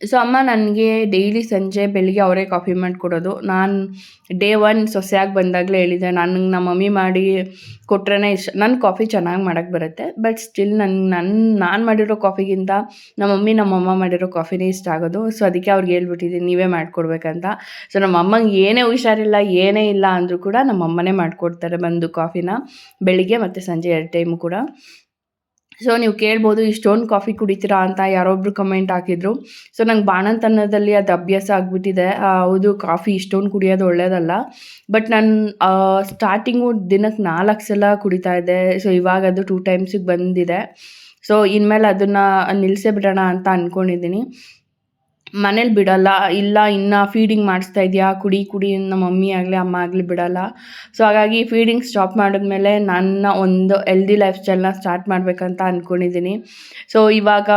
ಸೊ ಅಮ್ಮ ನನಗೆ ಡೈಲಿ ಸಂಜೆ ಬೆಳಿಗ್ಗೆ ಅವರೇ ಕಾಫಿ ಮಾಡಿಕೊಡೋದು. ನಾನು ಡೇ ಒನ್ ಸೊಸೆಯಾಗಿ ಬಂದಾಗಲೇ ಹೇಳಿದ್ದೆ ನನಗೆ ನಮ್ಮ ಮಮ್ಮಿ ಮಾಡಿ ಕೊಟ್ರೇ ಇಷ್ಟ. ನನ್ನ ಕಾಫಿ ಚೆನ್ನಾಗಿ ಮಾಡೋಕ್ಕೆ ಬರುತ್ತೆ ಬಟ್ ಸ್ಟಿಲ್ ನನಗೆ ನನ್ನ ನಾನು ಮಾಡಿರೋ ಕಾಫಿಗಿಂತ ನಮ್ಮ ಮಮ್ಮಿ ನಮ್ಮ ಅಮ್ಮ ಮಾಡಿರೋ ಕಾಫಿನೇ ಇಷ್ಟ ಆಗೋದು. ಸೊ ಅದಕ್ಕೆ ಅವ್ರಿಗೆ ಹೇಳ್ಬಿಟ್ಟಿದ್ದೀನಿ, ನೀವೇ ಮಾಡಿಕೊಡ್ಬೇಕಂತ. ಸೊ ನಮ್ಮ ಅಮ್ಮಂಗೆ ಏನೇ ಹುಷಾರಿಲ್ಲ, ಏನೇ ಇಲ್ಲ ಅಂದರೂ ಕೂಡ ನಮ್ಮ ಅಮ್ಮನೇ ಮಾಡಿಕೊಡ್ತಾರೆ ಬಂದು ಕಾಫಿನ ಬೆಳಿಗ್ಗೆ ಮತ್ತು ಸಂಜೆ ಎರಡು ಟೈಮು ಕೂಡ. ಸೊ ನೀವು ಕೇಳ್ಬೋದು, ಇಷ್ಟೊಂದು ಕಾಫಿ ಕುಡಿತೀರಾ? ಅಂತ ಯಾರೊಬ್ರು ಕಮೆಂಟ್ ಹಾಕಿದ್ರು. ಸೊ ನಂಗೆ ಬಾಣಂತನದಲ್ಲಿ ಅದು ಅಭ್ಯಾಸ ಆಗಿಬಿಟ್ಟಿದೆ. ಹೌದು ಕಾಫಿ ಇಷ್ಟೊಂದು ಕುಡಿಯೋದು ಒಳ್ಳೆಯದಲ್ಲ ಬಟ್ ನಾನು ಸ್ಟಾರ್ಟಿಂಗು ದಿನಕ್ಕೆ ನಾಲ್ಕು ಸಲ ಕುಡಿತಾ ಇದ್ದೆ. ಸೊ ಇವಾಗ ಅದು ಟೂ ಟೈಮ್ಸಿಗೆ ಬಂದಿದೆ. ಸೊ ಇನ್ಮೇಲೆ ಅದನ್ನು ನಿಲ್ಲಿಸೇ ಬಿಡೋಣ ಅಂತ ಅಂದ್ಕೊಂಡಿದ್ದೀನಿ ಮನೇಲಿ ಬಿಡಲ್ಲ, ಇಲ್ಲ, ಇನ್ನು ಫೀಡಿಂಗ್ ಮಾಡಿಸ್ತಾ ಇದೆಯಾ? ಕುಡಿ ಕುಡಿ ನಮ್ಮ ಮಮ್ಮಿ ಆಗಲಿ, ಅಮ್ಮ ಆಗಲಿ ಬಿಡಲ್ಲ. ಸೊ ಹಾಗಾಗಿ ಫೀಡಿಂಗ್ ಸ್ಟಾಪ್ ಮಾಡಿದ್ಮೇಲೆ ನನ್ನ ಒಂದು ಹೆಲ್ದಿ ಲೈಫ್ ಸ್ಟೈಲ್ನ ಸ್ಟಾರ್ಟ್ ಮಾಡಬೇಕಂತ ಅಂದ್ಕೊಂಡಿದ್ದೀನಿ ಸೊ ಇವಾಗ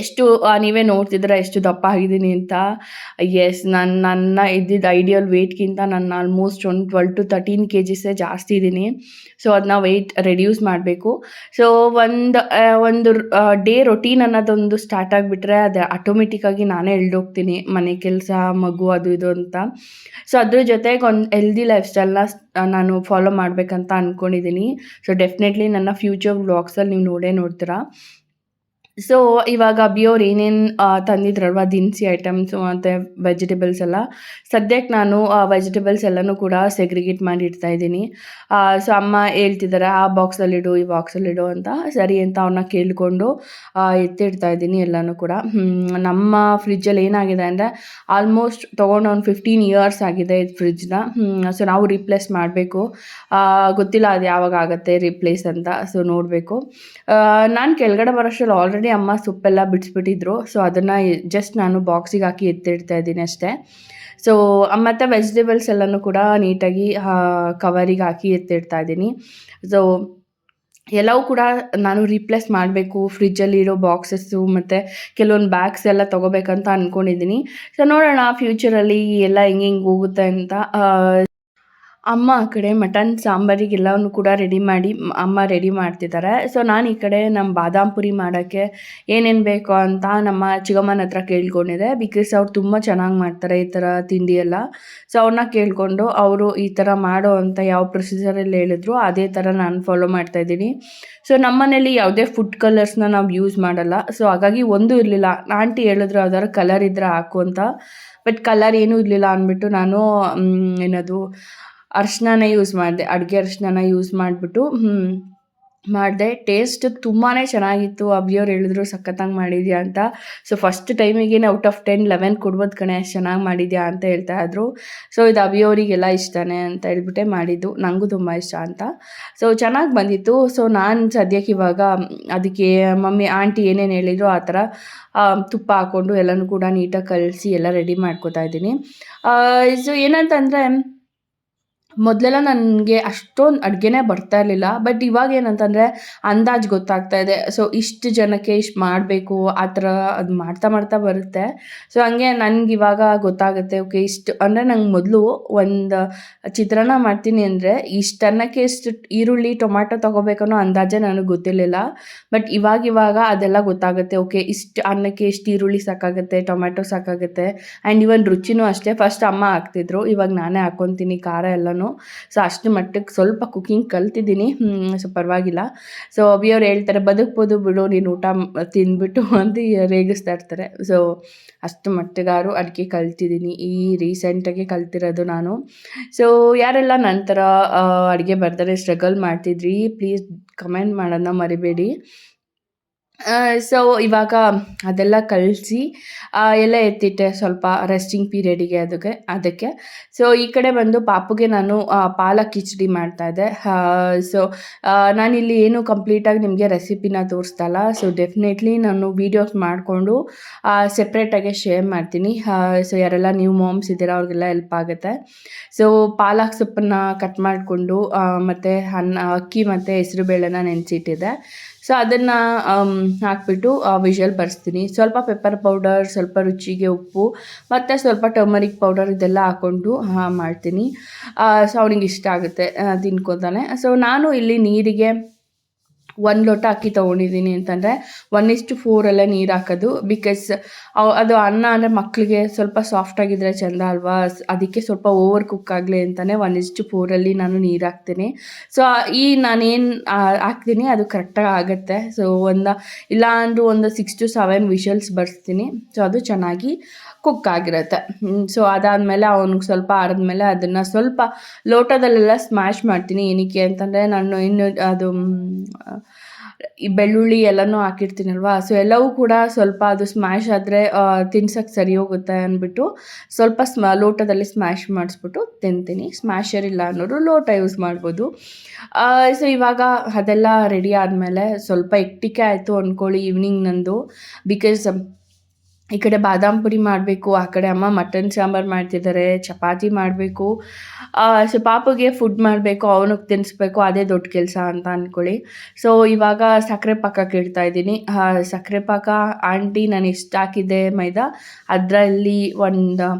ಎಷ್ಟು ನೀವೇ ನೋಡ್ತಿದ್ರ ಎಷ್ಟು ದಪ್ಪ ಆಗಿದ್ದೀನಿ ಅಂತ. ಎಸ್ ನಾನು, ನನ್ನ ಇದ್ದಿದ್ದ ಐಡಿಯಲ್ ವೆಯ್ಟ್ಗಿಂತ ನಾನು ಆಲ್ಮೋಸ್ಟ್ ಒಂದು ಟ್ವೆಲ್ ಟು ತರ್ಟೀನ್ ಕೆ ಜಿಸೇ ಜಾಸ್ತಿ ಇದ್ದೀನಿ. ಸೊ ಅದನ್ನ ವೆಯ್ಟ್ ರೆಡ್ಯೂಸ್ ಮಾಡಬೇಕು. ಸೊ ಒಂದು ಒಂದು ಡೇ ರೊಟೀನ್ ಅನ್ನೋದೊಂದು ಸ್ಟಾರ್ಟ್ ಆಗಿಬಿಟ್ರೆ ಅದು ಆಟೋಮೆಟಿಕ್ಕಾಗಿ ನಾನೇ ಎಳ್ದೋಗ್ತೀನಿ. ಮನೆ ಕೆಲಸ, ಮಗು, ಅದು ಇದು ಅಂತ. ಸೊ ಅದ್ರ ಜೊತೆಗೆ ಒಂದು ಹೆಲ್ದಿ ಲೈಫ್ ಸ್ಟೈಲ್ನ ನಾನು ಫಾಲೋ ಮಾಡಬೇಕಂತ ಅಂದ್ಕೊಂಡಿದ್ದೀನಿ ಸೊ ಡೆಫಿನೆಟ್ಲಿ ನನ್ನ ಫ್ಯೂಚರ್ ವ್ಲಾಗ್ಸಲ್ಲಿ ನೀವು ನೋಡೇ ನೋಡ್ತೀರಾ. ಸೊ ಇವಾಗ ಬಿಯೋರ್ ಏನೇನು ತಂದಿದ್ರಲ್ವ, ದಿನಸಿ ಐಟಮ್ಸು ಮತ್ತು ವೆಜಿಟೇಬಲ್ಸ್ ಎಲ್ಲ? ಸದ್ಯಕ್ಕೆ ನಾನು, ಆ ವೆಜಿಟೇಬಲ್ಸ್ ಎಲ್ಲನೂ ಕೂಡ ಸೆಗ್ರಿಗೇಟ್ ಮಾಡಿ ಇಡ್ತಾ ಇದ್ದೀನಿ ಸೊ ಅಮ್ಮ ಹೇಳ್ತಿದ್ದಾರೆ ಆ ಬಾಕ್ಸಲ್ಲಿಡು ಈ ಬಾಕ್ಸಲ್ಲಿಡು ಅಂತ. ಸರಿ ಅಂತ ಅವನ್ನ ಕೇಳಿಕೊಂಡು ಎತ್ತಿಡ್ತಾ ಇದ್ದೀನಿ ಎಲ್ಲನೂ ಕೂಡ. ನಮ್ಮ ಫ್ರಿಜ್ಜಲ್ಲಿ ಏನಾಗಿದೆ ಅಂದರೆ ಆಲ್ಮೋಸ್ಟ್ ತೊಗೊಂಡು ಒಂದು ಫಿಫ್ಟೀನ್ ಇಯರ್ಸ್ ಆಗಿದೆ ಇದು ಫ್ರಿಜ್ನ ಸೊ ನಾವು ರೀಪ್ಲೇಸ್ ಮಾಡಬೇಕು. ಗೊತ್ತಿಲ್ಲ ಅದು ಯಾವಾಗ ಆಗುತ್ತೆ ರೀಪ್ಲೇಸ್ ಅಂತ ಸೊ ನೋಡಬೇಕು. ನಾನು ಕೆಳಗಡೆ ಬರೋಷ್ಟರಲ್ಲಿ ಆಲ್ರೆಡಿ ಅಮ್ಮ ಸೊಪ್ಪೆಲ್ಲ ಬಿಡಿಸ್ಬಿಟ್ಟಿದ್ರು. ಸೊ ಅದನ್ನು ಜಸ್ಟ್ ನಾನು ಬಾಕ್ಸಿಗೆ ಹಾಕಿ ಎತ್ತಿಡ್ತಾ ಇದ್ದೀನಿ ಅಷ್ಟೇ. ಸೊ ಮತ್ತು ವೆಜಿಟೇಬಲ್ಸ್ ಎಲ್ಲನೂ ಕೂಡ ನೀಟಾಗಿ ಕವರಿಗೆ ಹಾಕಿ ಎತ್ತಿಡ್ತಾ ಇದ್ದೀನಿ. ಸೊ ಎಲ್ಲವೂ ಕೂಡ ನಾನು ರೀಪ್ಲೇಸ್ ಮಾಡಬೇಕು. ಫ್ರಿಜ್ಜಲ್ಲಿ ಇರೋ ಬಾಕ್ಸಸ್ಸು ಮತ್ತು ಕೆಲವೊಂದು ಬ್ಯಾಗ್ಸ್ ಎಲ್ಲ ತೊಗೋಬೇಕಂತ ಅಂದ್ಕೊಂಡಿದ್ದೀನಿ ಸೊ ನೋಡೋಣ ಫ್ಯೂಚರಲ್ಲಿ ಎಲ್ಲ ಹೆಂಗೆ ಹೆಂಗೆ ಹೋಗುತ್ತೆ ಅಂತ ಅಮ್ಮ ಆ ಕಡೆ ಮಟನ್ ಸಾಂಬಾರಿಗೆಲ್ಲವನ್ನು ಕೂಡ ರೆಡಿ ಮಾಡಿ ಅಮ್ಮ ರೆಡಿ ಮಾಡ್ತಿದ್ದಾರೆ ಸೊ ನಾನು ಈ ಕಡೆ ನಮ್ಮ ಬಾದಾಮ್ ಪುರಿ ಮಾಡೋಕ್ಕೆ ಏನೇನು ಬೇಕು ಅಂತ ನಮ್ಮ ಚಿಗಮ್ಮನ ಹತ್ರ ಕೇಳ್ಕೊಂಡಿದ್ದೆ ಬಿಕಾಸ್ ಅವ್ರು ತುಂಬ ಚೆನ್ನಾಗಿ ಮಾಡ್ತಾರೆ ಈ ಥರ ತಿಂಡಿ ಎಲ್ಲ ಸೊ ಅವ್ರನ್ನ ಕೇಳಿಕೊಂಡು ಅವರು ಈ ಥರ ಮಾಡೋ ಅಂತ ಯಾವ ಪ್ರೊಸೀಜರಲ್ಲಿ ಹೇಳಿದ್ರು, ಅದೇ ಥರ ನಾನು ಫಾಲೋ ಮಾಡ್ತಾಯಿದ್ದೀನಿ ಸೊ ನಮ್ಮ ಮನೇಲಿ ಯಾವುದೇ ಫುಡ್ ಕಲರ್ಸ್ನ ನಾವು ಯೂಸ್ ಮಾಡಲ್ಲ. ಸೊ ಹಾಗಾಗಿ ಒಂದು ಇರಲಿಲ್ಲ. ಆಂಟಿ ಹೇಳಿದ್ರು ಯಾವ್ದಾದ್ರು ಕಲರ್ ಇದ್ದರೆ ಹಾಕು ಅಂತ. ಬಟ್ ಕಲರ್ ಏನೂ ಇರಲಿಲ್ಲ ಅಂದ್ಬಿಟ್ಟು ನಾನು ಏನದು ಅರ್ಶಿಣನೇ ಯೂಸ್ ಮಾಡಿದೆ, ಅಡುಗೆ ಅರ್ಶಿಣನ ಯೂಸ್ ಮಾಡಿಬಿಟ್ಟು ಮಾಡಿದೆ. ಟೇಸ್ಟ್ ತುಂಬಾ ಚೆನ್ನಾಗಿತ್ತು. ಅಭಿಯವ್ರು ಹೇಳಿದ್ರು, ಸಖತ್ತಾಗಿ ಮಾಡಿದ್ಯಾ ಅಂತ. ಸೊ ಫಸ್ಟ್ ಟೈಮಿಗೆ ಔಟ್ ಆಫ್ ಟೆನ್ ಲೆವೆನ್ ಕೊಡ್ಬೋದು ಕಣೆ, ಅಷ್ಟು ಚೆನ್ನಾಗಿ ಮಾಡಿದ್ಯಾ ಅಂತ ಹೇಳ್ತಾ ಇದ್ರು. ಸೊ ಇದು ಅಭಿಯವರಿಗೆಲ್ಲ ಇಷ್ಟನೇ ಅಂತ ಹೇಳ್ಬಿಟ್ಟೆ ಮಾಡಿದ್ದು. ನನಗೂ ತುಂಬ ಇಷ್ಟ ಅಂತ. ಸೊ ಚೆನ್ನಾಗಿ ಬಂದಿತ್ತು. ಸೊ ನಾನು ಸದ್ಯಕ್ಕೆ ಇವಾಗ, ಅದಕ್ಕೆ ಮಮ್ಮಿ, ಆಂಟಿ ಏನೇನು ಹೇಳಿದ್ರು, ಆ ಥರ ತುಪ್ಪ ಹಾಕ್ಕೊಂಡು ಎಲ್ಲನೂ ಕೂಡ ನೀಟಾಗಿ ಕಲಸಿ ಎಲ್ಲ ರೆಡಿ ಮಾಡ್ಕೊತಾ ಇದ್ದೀನಿ. ಸೊ ಏನಂತಂದರೆ ಮೊದಲೆಲ್ಲ ನನಗೆ ಅಷ್ಟೊಂದು ಅಡುಗೆನೇ ಬರ್ತಾ ಇರಲಿಲ್ಲ. ಬಟ್ ಇವಾಗ ಏನಂತಂದರೆ ಅಂದಾಜು ಗೊತ್ತಾಗ್ತಾ ಇದೆ. ಸೊ ಇಷ್ಟು ಜನಕ್ಕೆ ಇಷ್ಟು ಮಾಡಬೇಕು, ಆ ಥರ ಅದು ಮಾಡ್ತಾ ಮಾಡ್ತಾ ಬರುತ್ತೆ. ಸೊ ಹಂಗೆ ನನಗೆ ಇವಾಗ ಗೊತ್ತಾಗುತ್ತೆ ಓಕೆ ಇಷ್ಟು ಅಂದರೆ ನಂಗೆ ಮೊದಲು ಒಂದು ಚಿತ್ರಾನ್ನ ಮಾಡ್ತೀನಿ ಅಂದರೆ ಇಷ್ಟು ಅನ್ನಕ್ಕೆ ಇಷ್ಟು ಈರುಳ್ಳಿ, ಟೊಮ್ಯಾಟೊ ತೊಗೋಬೇಕನ್ನೋ ಅಂದಾಜೇ ನನಗೆ ಗೊತ್ತಿರಲಿಲ್ಲ. ಬಟ್ ಇವಾಗ ಇವಾಗ ಅದೆಲ್ಲ ಗೊತ್ತಾಗುತ್ತೆ ಓಕೆ ಇಷ್ಟು ಅನ್ನಕ್ಕೆ ಇಷ್ಟು ಈರುಳ್ಳಿ ಸಾಕಾಗುತ್ತೆ, ಟೊಮ್ಯಾಟೊ ಸಾಕಾಗುತ್ತೆ. ಆ್ಯಂಡ್ ಇವನ್ ರುಚಿನೂ ಅಷ್ಟೇ. ಫಸ್ಟ್ ಅಮ್ಮ ಹಾಕ್ತಿದ್ರು, ಇವಾಗ ನಾನೇ ಹಾಕ್ಕೊತೀನಿ ಖಾರ ಎಲ್ಲನೂ. ನಾನು. ಸೊ ಅಷ್ಟು ಮಟ್ಟಕ್ಕೆ ಸ್ವಲ್ಪ ಕುಕ್ಕಿಂಗ್ ಕಲ್ತಿದ್ದೀನಿ. ಸೊ, ಪರವಾಗಿಲ್ಲ. ಸೊ ಅಭಿಯವ್ರು ಹೇಳ್ತಾರೆ, ಬದುಕ್ಬೋದು ಬಿಡು, ನೀನು ಊಟ ತಿಂದ್ಬಿಟ್ಟು ಅಂತ ರೇಗಿಸ್ತಾ ಇರ್ತಾರೆ. ಸೊ ಅಷ್ಟು ಮಟ್ಟಿಗಾರು ಅಡುಗೆ ಕಲ್ತಿದ್ದೀನಿ. ಈ ರೀಸೆಂಟಾಗಿ ಕಲ್ತಿರೋದು ನಾನು. ಸೊ ಯಾರೆಲ್ಲ ನಂತರ ಅಡುಗೆ ಬರ್ತಾರೆ ಸ್ಟ್ರಗಲ್ ಮಾಡ್ತಿದ್ರಿ ಪ್ಲೀಸ್ ಕಮೆಂಟ್ ಮಾಡೋದನ್ನ ಮರಿಬೇಡಿ. ಸೊ ಇವಾಗ ಅದೆಲ್ಲ ಕಳಿಸಿ ಎಲ್ಲ ಎತ್ತಿಟ್ಟೆ ಸ್ವಲ್ಪ ರೆಸ್ಟಿಂಗ್ ಪೀರಿಯಡಿಗೆ ಅದಕ್ಕೆ ಅದಕ್ಕೆ. ಸೊ ಈ ಕಡೆ ಬಂದು ಪಾಪುಗೆ ನಾನು ಪಾಲಕ್ ಕಿಚಡಿ ಮಾಡ್ತಾಯಿದ್ದೆ ಸೊ ನಾನಿಲ್ಲಿ ಏನು ಕಂಪ್ಲೀಟಾಗಿ ನಿಮಗೆ ರೆಸಿಪಿನ ತೋರಿಸ್ತಲ್ಲ ಸೊ ಡೆಫಿನೆಟ್ಲಿ ನಾನು ವೀಡಿಯೋಸ್ ಮಾಡಿಕೊಂಡು ಸೆಪ್ರೇಟಾಗೆ ಶೇರ್ ಮಾಡ್ತೀನಿ. ಸೊ ಯಾರೆಲ್ಲ ನೀವು ಮಾಮ್ಸ್ ಇದ್ದೀರಾ, ಅವ್ರಿಗೆಲ್ಲ ಹೆಲ್ಪ್ ಆಗುತ್ತೆ. ಸೊ ಪಾಲಕ್ ಸೊಪ್ಪನ್ನ ಕಟ್ ಮಾಡಿಕೊಂಡು ಮತ್ತು ಅನ್ನ, ಅಕ್ಕಿ ಮತ್ತು ಹೆಸರುಬೇಳೆನ ನೆನೆಸಿಟ್ಟಿದ್ದೆ. ಸೊ ಅದನ್ನು ಹಾಕ್ಬಿಟ್ಟು ವಿಷಲ್ ಬರ್ಸ್ತೀನಿ. ಸ್ವಲ್ಪ ಪೆಪ್ಪರ್ ಪೌಡರ್ ಸ್ವಲ್ಪ ರುಚಿಗೆ ಉಪ್ಪು, ಮತ್ತು ಸ್ವಲ್ಪ ಟರ್ಮರಿಕ್ ಪೌಡರ್ ಇದೆಲ್ಲ ಹಾಕ್ಕೊಂಡು ಮಾಡ್ತೀನಿ. ಸೊ ಅವ್ನಿಗೆ ಇಷ್ಟ ಆಗುತ್ತೆ ತಿನ್ಕೊತಾನೆ. ಸೊ ನಾನು ಇಲ್ಲಿ ನೀರಿಗೆ ಒಂದು ಲೋಟ ಅಕ್ಕಿ ತೊಗೊಂಡಿದ್ದೀನಿ ಅಂತಂದರೆ ಒನ್ ಇಷ್ಟು ಫೋರಲ್ಲೇ ನೀರು ಹಾಕೋದು. ಬಿಕಾಸ್ ಅದು ಅನ್ನ ಅಂದರೆ ಮಕ್ಕಳಿಗೆ ಸ್ವಲ್ಪ ಸಾಫ್ಟ್ ಆಗಿದ್ರೆ ಚೆಂದ ಅಲ್ವಾ? ಅದಕ್ಕೆ ಸ್ವಲ್ಪ ಓವರ್ ಕುಕ್ ಆಗಲಿ ಅಂತಲೇ ಒನ್ ಇಷ್ಟು ಫೋರಲ್ಲಿ ನಾನು ನೀರು ಹಾಕ್ತೀನಿ. ಸೊ ಈ ನಾನೇನು ಹಾಕ್ತೀನಿ, ಅದು ಕರೆಕ್ಟಾಗಿ ಆಗುತ್ತೆ. ಸೊ ಒಂದು ಇಲ್ಲ ಅಂದರೂ ಒಂದು ಸಿಕ್ಸ್ ಟು ಸೆವೆನ್ ವಿಷಲ್ಸ್ ಬರ್ಸ್ತೀನಿ. ಸೊ ಅದು ಚೆನ್ನಾಗಿ ಕುಕ್ ಆಗಿರುತ್ತೆ. ಸೊ ಅದಾದಮೇಲೆ ಅವ್ನಿಗೆ ಸ್ವಲ್ಪ ಆರಿದ್ಮೇಲೆ ಅದನ್ನು ಸ್ವಲ್ಪ ಲೋಟದಲ್ಲೆಲ್ಲ ಸ್ಮ್ಯಾಶ್ ಮಾಡ್ತೀನಿ ಏನಕ್ಕೆ ಅಂತಂದರೆ ನಾನು ಇನ್ನು ಅದು ಈ ಬೆಳ್ಳುಳ್ಳಿ ಎಲ್ಲನೂ ಹಾಕಿರ್ತೀನಲ್ವಾ? ಸೊ ಎಲ್ಲವೂ ಕೂಡ ಸ್ವಲ್ಪ ಅದು ಸ್ಮ್ಯಾಶ್ ಆದರೆ ತಿನ್ಸೋಕ್ಕೆ ಸರಿ ಹೋಗುತ್ತೆ ಅಂದ್ಬಿಟ್ಟು ಸ್ವಲ್ಪ ಸ್ಮ, ಲೋಟದಲ್ಲಿ ಸ್ಮ್ಯಾಶ್ ಮಾಡಿಸ್ಬಿಟ್ಟು ತಿಂತೀನಿ. ಸ್ಮ್ಯಾಶರ್ ಇಲ್ಲ ಅನ್ನೋರು ಲೋಟ ಯೂಸ್ ಮಾಡ್ಬೋದು. ಸೊ ಇವಾಗ ಅದೆಲ್ಲ ರೆಡಿ ಆದಮೇಲೆ ಸ್ವಲ್ಪ ಎಕ್ಟಿಕೆ ಆಯಿತು ಅಂದ್ಕೊಳ್ಳಿ ಈವ್ನಿಂಗ್ ನಂದು. ಬಿಕಾಸ್ ಈ ಕಡೆ ಬಾದಾಮ್ ಪುರಿ ಮಾಡಬೇಕು, ಆ ಕಡೆ ಅಮ್ಮ ಮಟನ್ ಸಾಂಬಾರು ಮಾಡ್ತಿದ್ದಾರೆ ಚಪಾತಿ ಮಾಡಬೇಕು. ಸೊ ಪಾಪಗೆ ಫುಡ್ ಮಾಡಬೇಕು, ಅವನಿಗೆ ತಿನ್ನಿಸ್ಬೇಕು ಅದೇ ದೊಡ್ಡ ಕೆಲಸ ಅಂತ ಅಂದ್ಕೊಳ್ಳಿ ಸೊ ಇವಾಗ ಸಕ್ಕರೆ ಪಾಕ ಕೇಳ್ತಾ ಇದ್ದೀನಿ. ಸಕ್ಕರೆ ಪಾಕ ಆಂಟಿ ನಾನು ಇಷ್ಟ ಹಾಕಿದ್ದೆ ಮೈದಾ. ಅದರಲ್ಲಿ ಒಂದು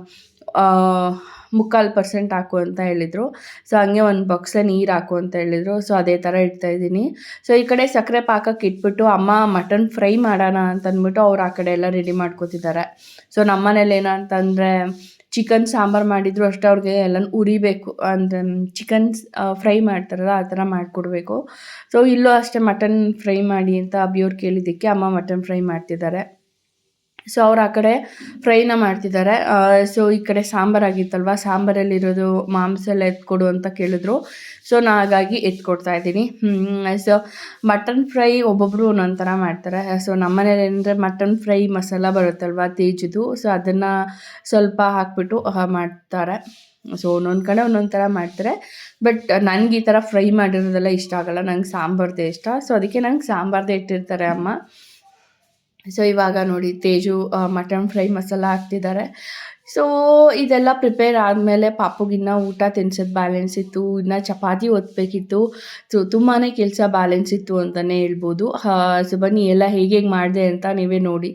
ಮುಕ್ಕಾಲು ಪರ್ಸೆಂಟ್ ಹಾಕು ಅಂತ ಹೇಳಿದರು. ಸೊ ಹಂಗೆ ಒಂದು ಬಾಕ್ಸೆ ನೀರು ಹಾಕು ಅಂತ ಹೇಳಿದರು. ಸೊ ಅದೇ ಥರ ಇಡ್ತಾ ಇದ್ದೀನಿ. ಸೊ ಈ ಕಡೆ ಸಕ್ಕರೆ ಪಾಕಕ್ಕೆ ಇಟ್ಬಿಟ್ಟು ಅಮ್ಮ ಮಟನ್ ಫ್ರೈ ಮಾಡೋಣ ಅಂತ ಅಂದ್ಬಿಟ್ಟು ಅವ್ರು ಆ ಕಡೆ ಎಲ್ಲ ರೆಡಿ ಮಾಡ್ಕೋತಿದ್ದಾರೆ. ಸೊ ನಮ್ಮನೇಲಿ ಏನಂತಂದರೆ ಚಿಕನ್ ಸಾಂಬಾರು ಮಾಡಿದ್ರು ಅಷ್ಟೇ ಅವ್ರಿಗೆ ಎಲ್ಲ ಉರಿಬೇಕು. ಅಂದರೆ ಚಿಕನ್ ಫ್ರೈ ಮಾಡ್ತಾರಲ್ಲ, ಆ ಥರ ಮಾಡಿಕೊಡ್ಬೇಕು. ಸೊ ಇಲ್ಲೂ ಅಷ್ಟೇ ಮಟನ್ ಫ್ರೈ ಮಾಡಿ ಅಂತ ಅಭಿಯವ್ರು ಕೇಳಿದ್ದಕ್ಕೆ ಅಮ್ಮ ಮಟನ್ ಫ್ರೈ ಮಾಡ್ತಿದ್ದಾರೆ. ಸೊ ಅವ್ರು ಆ ಕಡೆ ಫ್ರೈನ ಮಾಡ್ತಿದ್ದಾರೆ ಸೊ ಈ ಕಡೆ ಸಾಂಬಾರಾಗಿತ್ತಲ್ವ ಸಾಂಬಾರಲ್ಲಿರೋದು ಮಾಂಸ ಎಲ್ಲ ಎತ್ಕೊಡು ಅಂತ ಕೇಳಿದ್ರು. ಸೊ ನಾ ಹಾಗಾಗಿ ಎತ್ಕೊಡ್ತಾ ಇದ್ದೀನಿ. ಸೊ ಮಟನ್ ಫ್ರೈ ಒಬ್ಬೊಬ್ಬರು ಒಂದೊಂದು ಥರ ಮಾಡ್ತಾರೆ. ಸೊ ನಮ್ಮನೇಲಿ ಏನಂದರೆ ಮಟನ್ ಫ್ರೈ ಮಸಾಲ ಬರುತ್ತಲ್ವ ತೇಜದು? ಸೊ ಅದನ್ನು ಸ್ವಲ್ಪ ಹಾಕ್ಬಿಟ್ಟು ಮಾಡ್ತಾರೆ. ಸೊ ಒಂದೊಂದು ಕಡೆ ಒಂದೊಂದು ಥರ ಮಾಡ್ತಾರೆ. ಬಟ್ ನನಗೆ ಈ ಥರ ಫ್ರೈ ಮಾಡಿರೋದೆಲ್ಲ ಇಷ್ಟ ಆಗೋಲ್ಲ. ನಂಗೆ ಸಾಂಬಾರ್ದೇ ಇಷ್ಟ. ಸೊ ಅದಕ್ಕೆ ನಂಗೆ ಸಾಂಬಾರ್ದೇ ಇಟ್ಟಿರ್ತಾರೆ ಅಮ್ಮ. ಸೊ ಇವಾಗ ನೋಡಿ ತೇಜು ಮಟನ್ ಫ್ರೈ ಮಸಾಲ ಹಾಕ್ತಿದ್ದಾರೆ ಸೊ ಇದೆಲ್ಲ ಪ್ರಿಪೇರ್ ಆದಮೇಲೆ ಪಾಪುಗಿನ್ನ ಊಟ ತಿನ್ಸೋದು ಬ್ಯಾಲೆನ್ಸ್ ಇತ್ತು. ಇನ್ನು ಚಪಾತಿ ಒತ್ತಬೇಕಿತ್ತು ಸೊ ತುಂಬಾ ಕೆಲಸ ಬ್ಯಾಲೆನ್ಸ್ ಇತ್ತು ಅಂತಲೇ ಹೇಳ್ಬೋದು. ಸೊ ಬನ್ನಿ ಎಲ್ಲ ಹೇಗೆ ಹೇಗೆ ಮಾಡಿದೆ ಅಂತ ನೀವೇ ನೋಡಿ.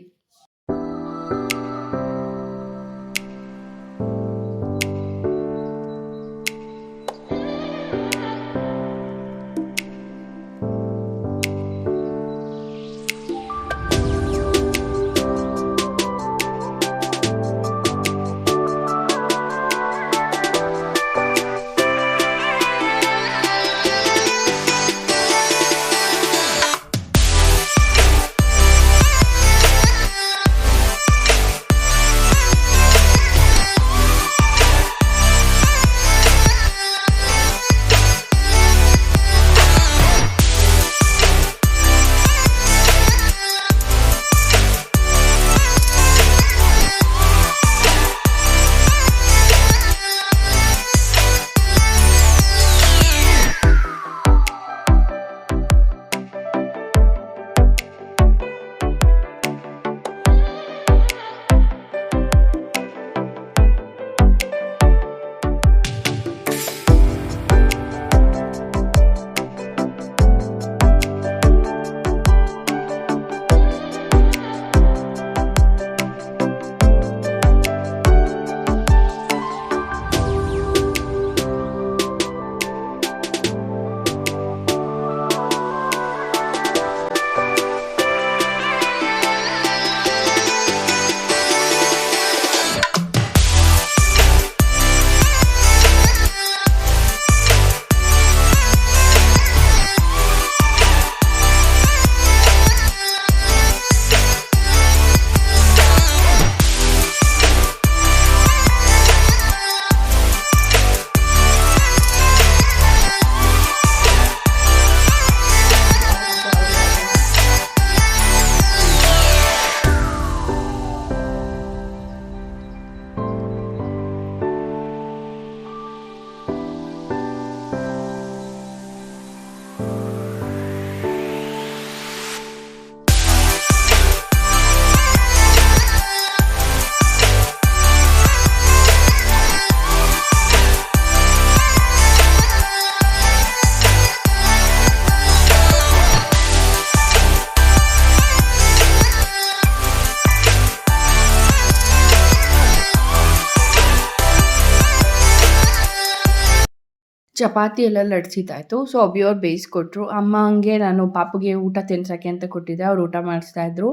ಚಪಾತಿ ಎಲ್ಲ ಲಟ್ಸಿದ್ದಾಯಿತು ಸೊ ಅಭಿಯವ್ರು ಬೇಯಿಸ್ಕೊಟ್ರು. ಅಮ್ಮ ಹಂಗೆ ನಾನು ಪಾಪಗೆ ಊಟ ತಿನ್ಸೋಕ್ಕೆ ಅಂತ ಕೊಟ್ಟಿದ್ದೆ. ಅವ್ರು ಊಟ ಮಾಡಿಸ್ತಾಯಿದ್ರು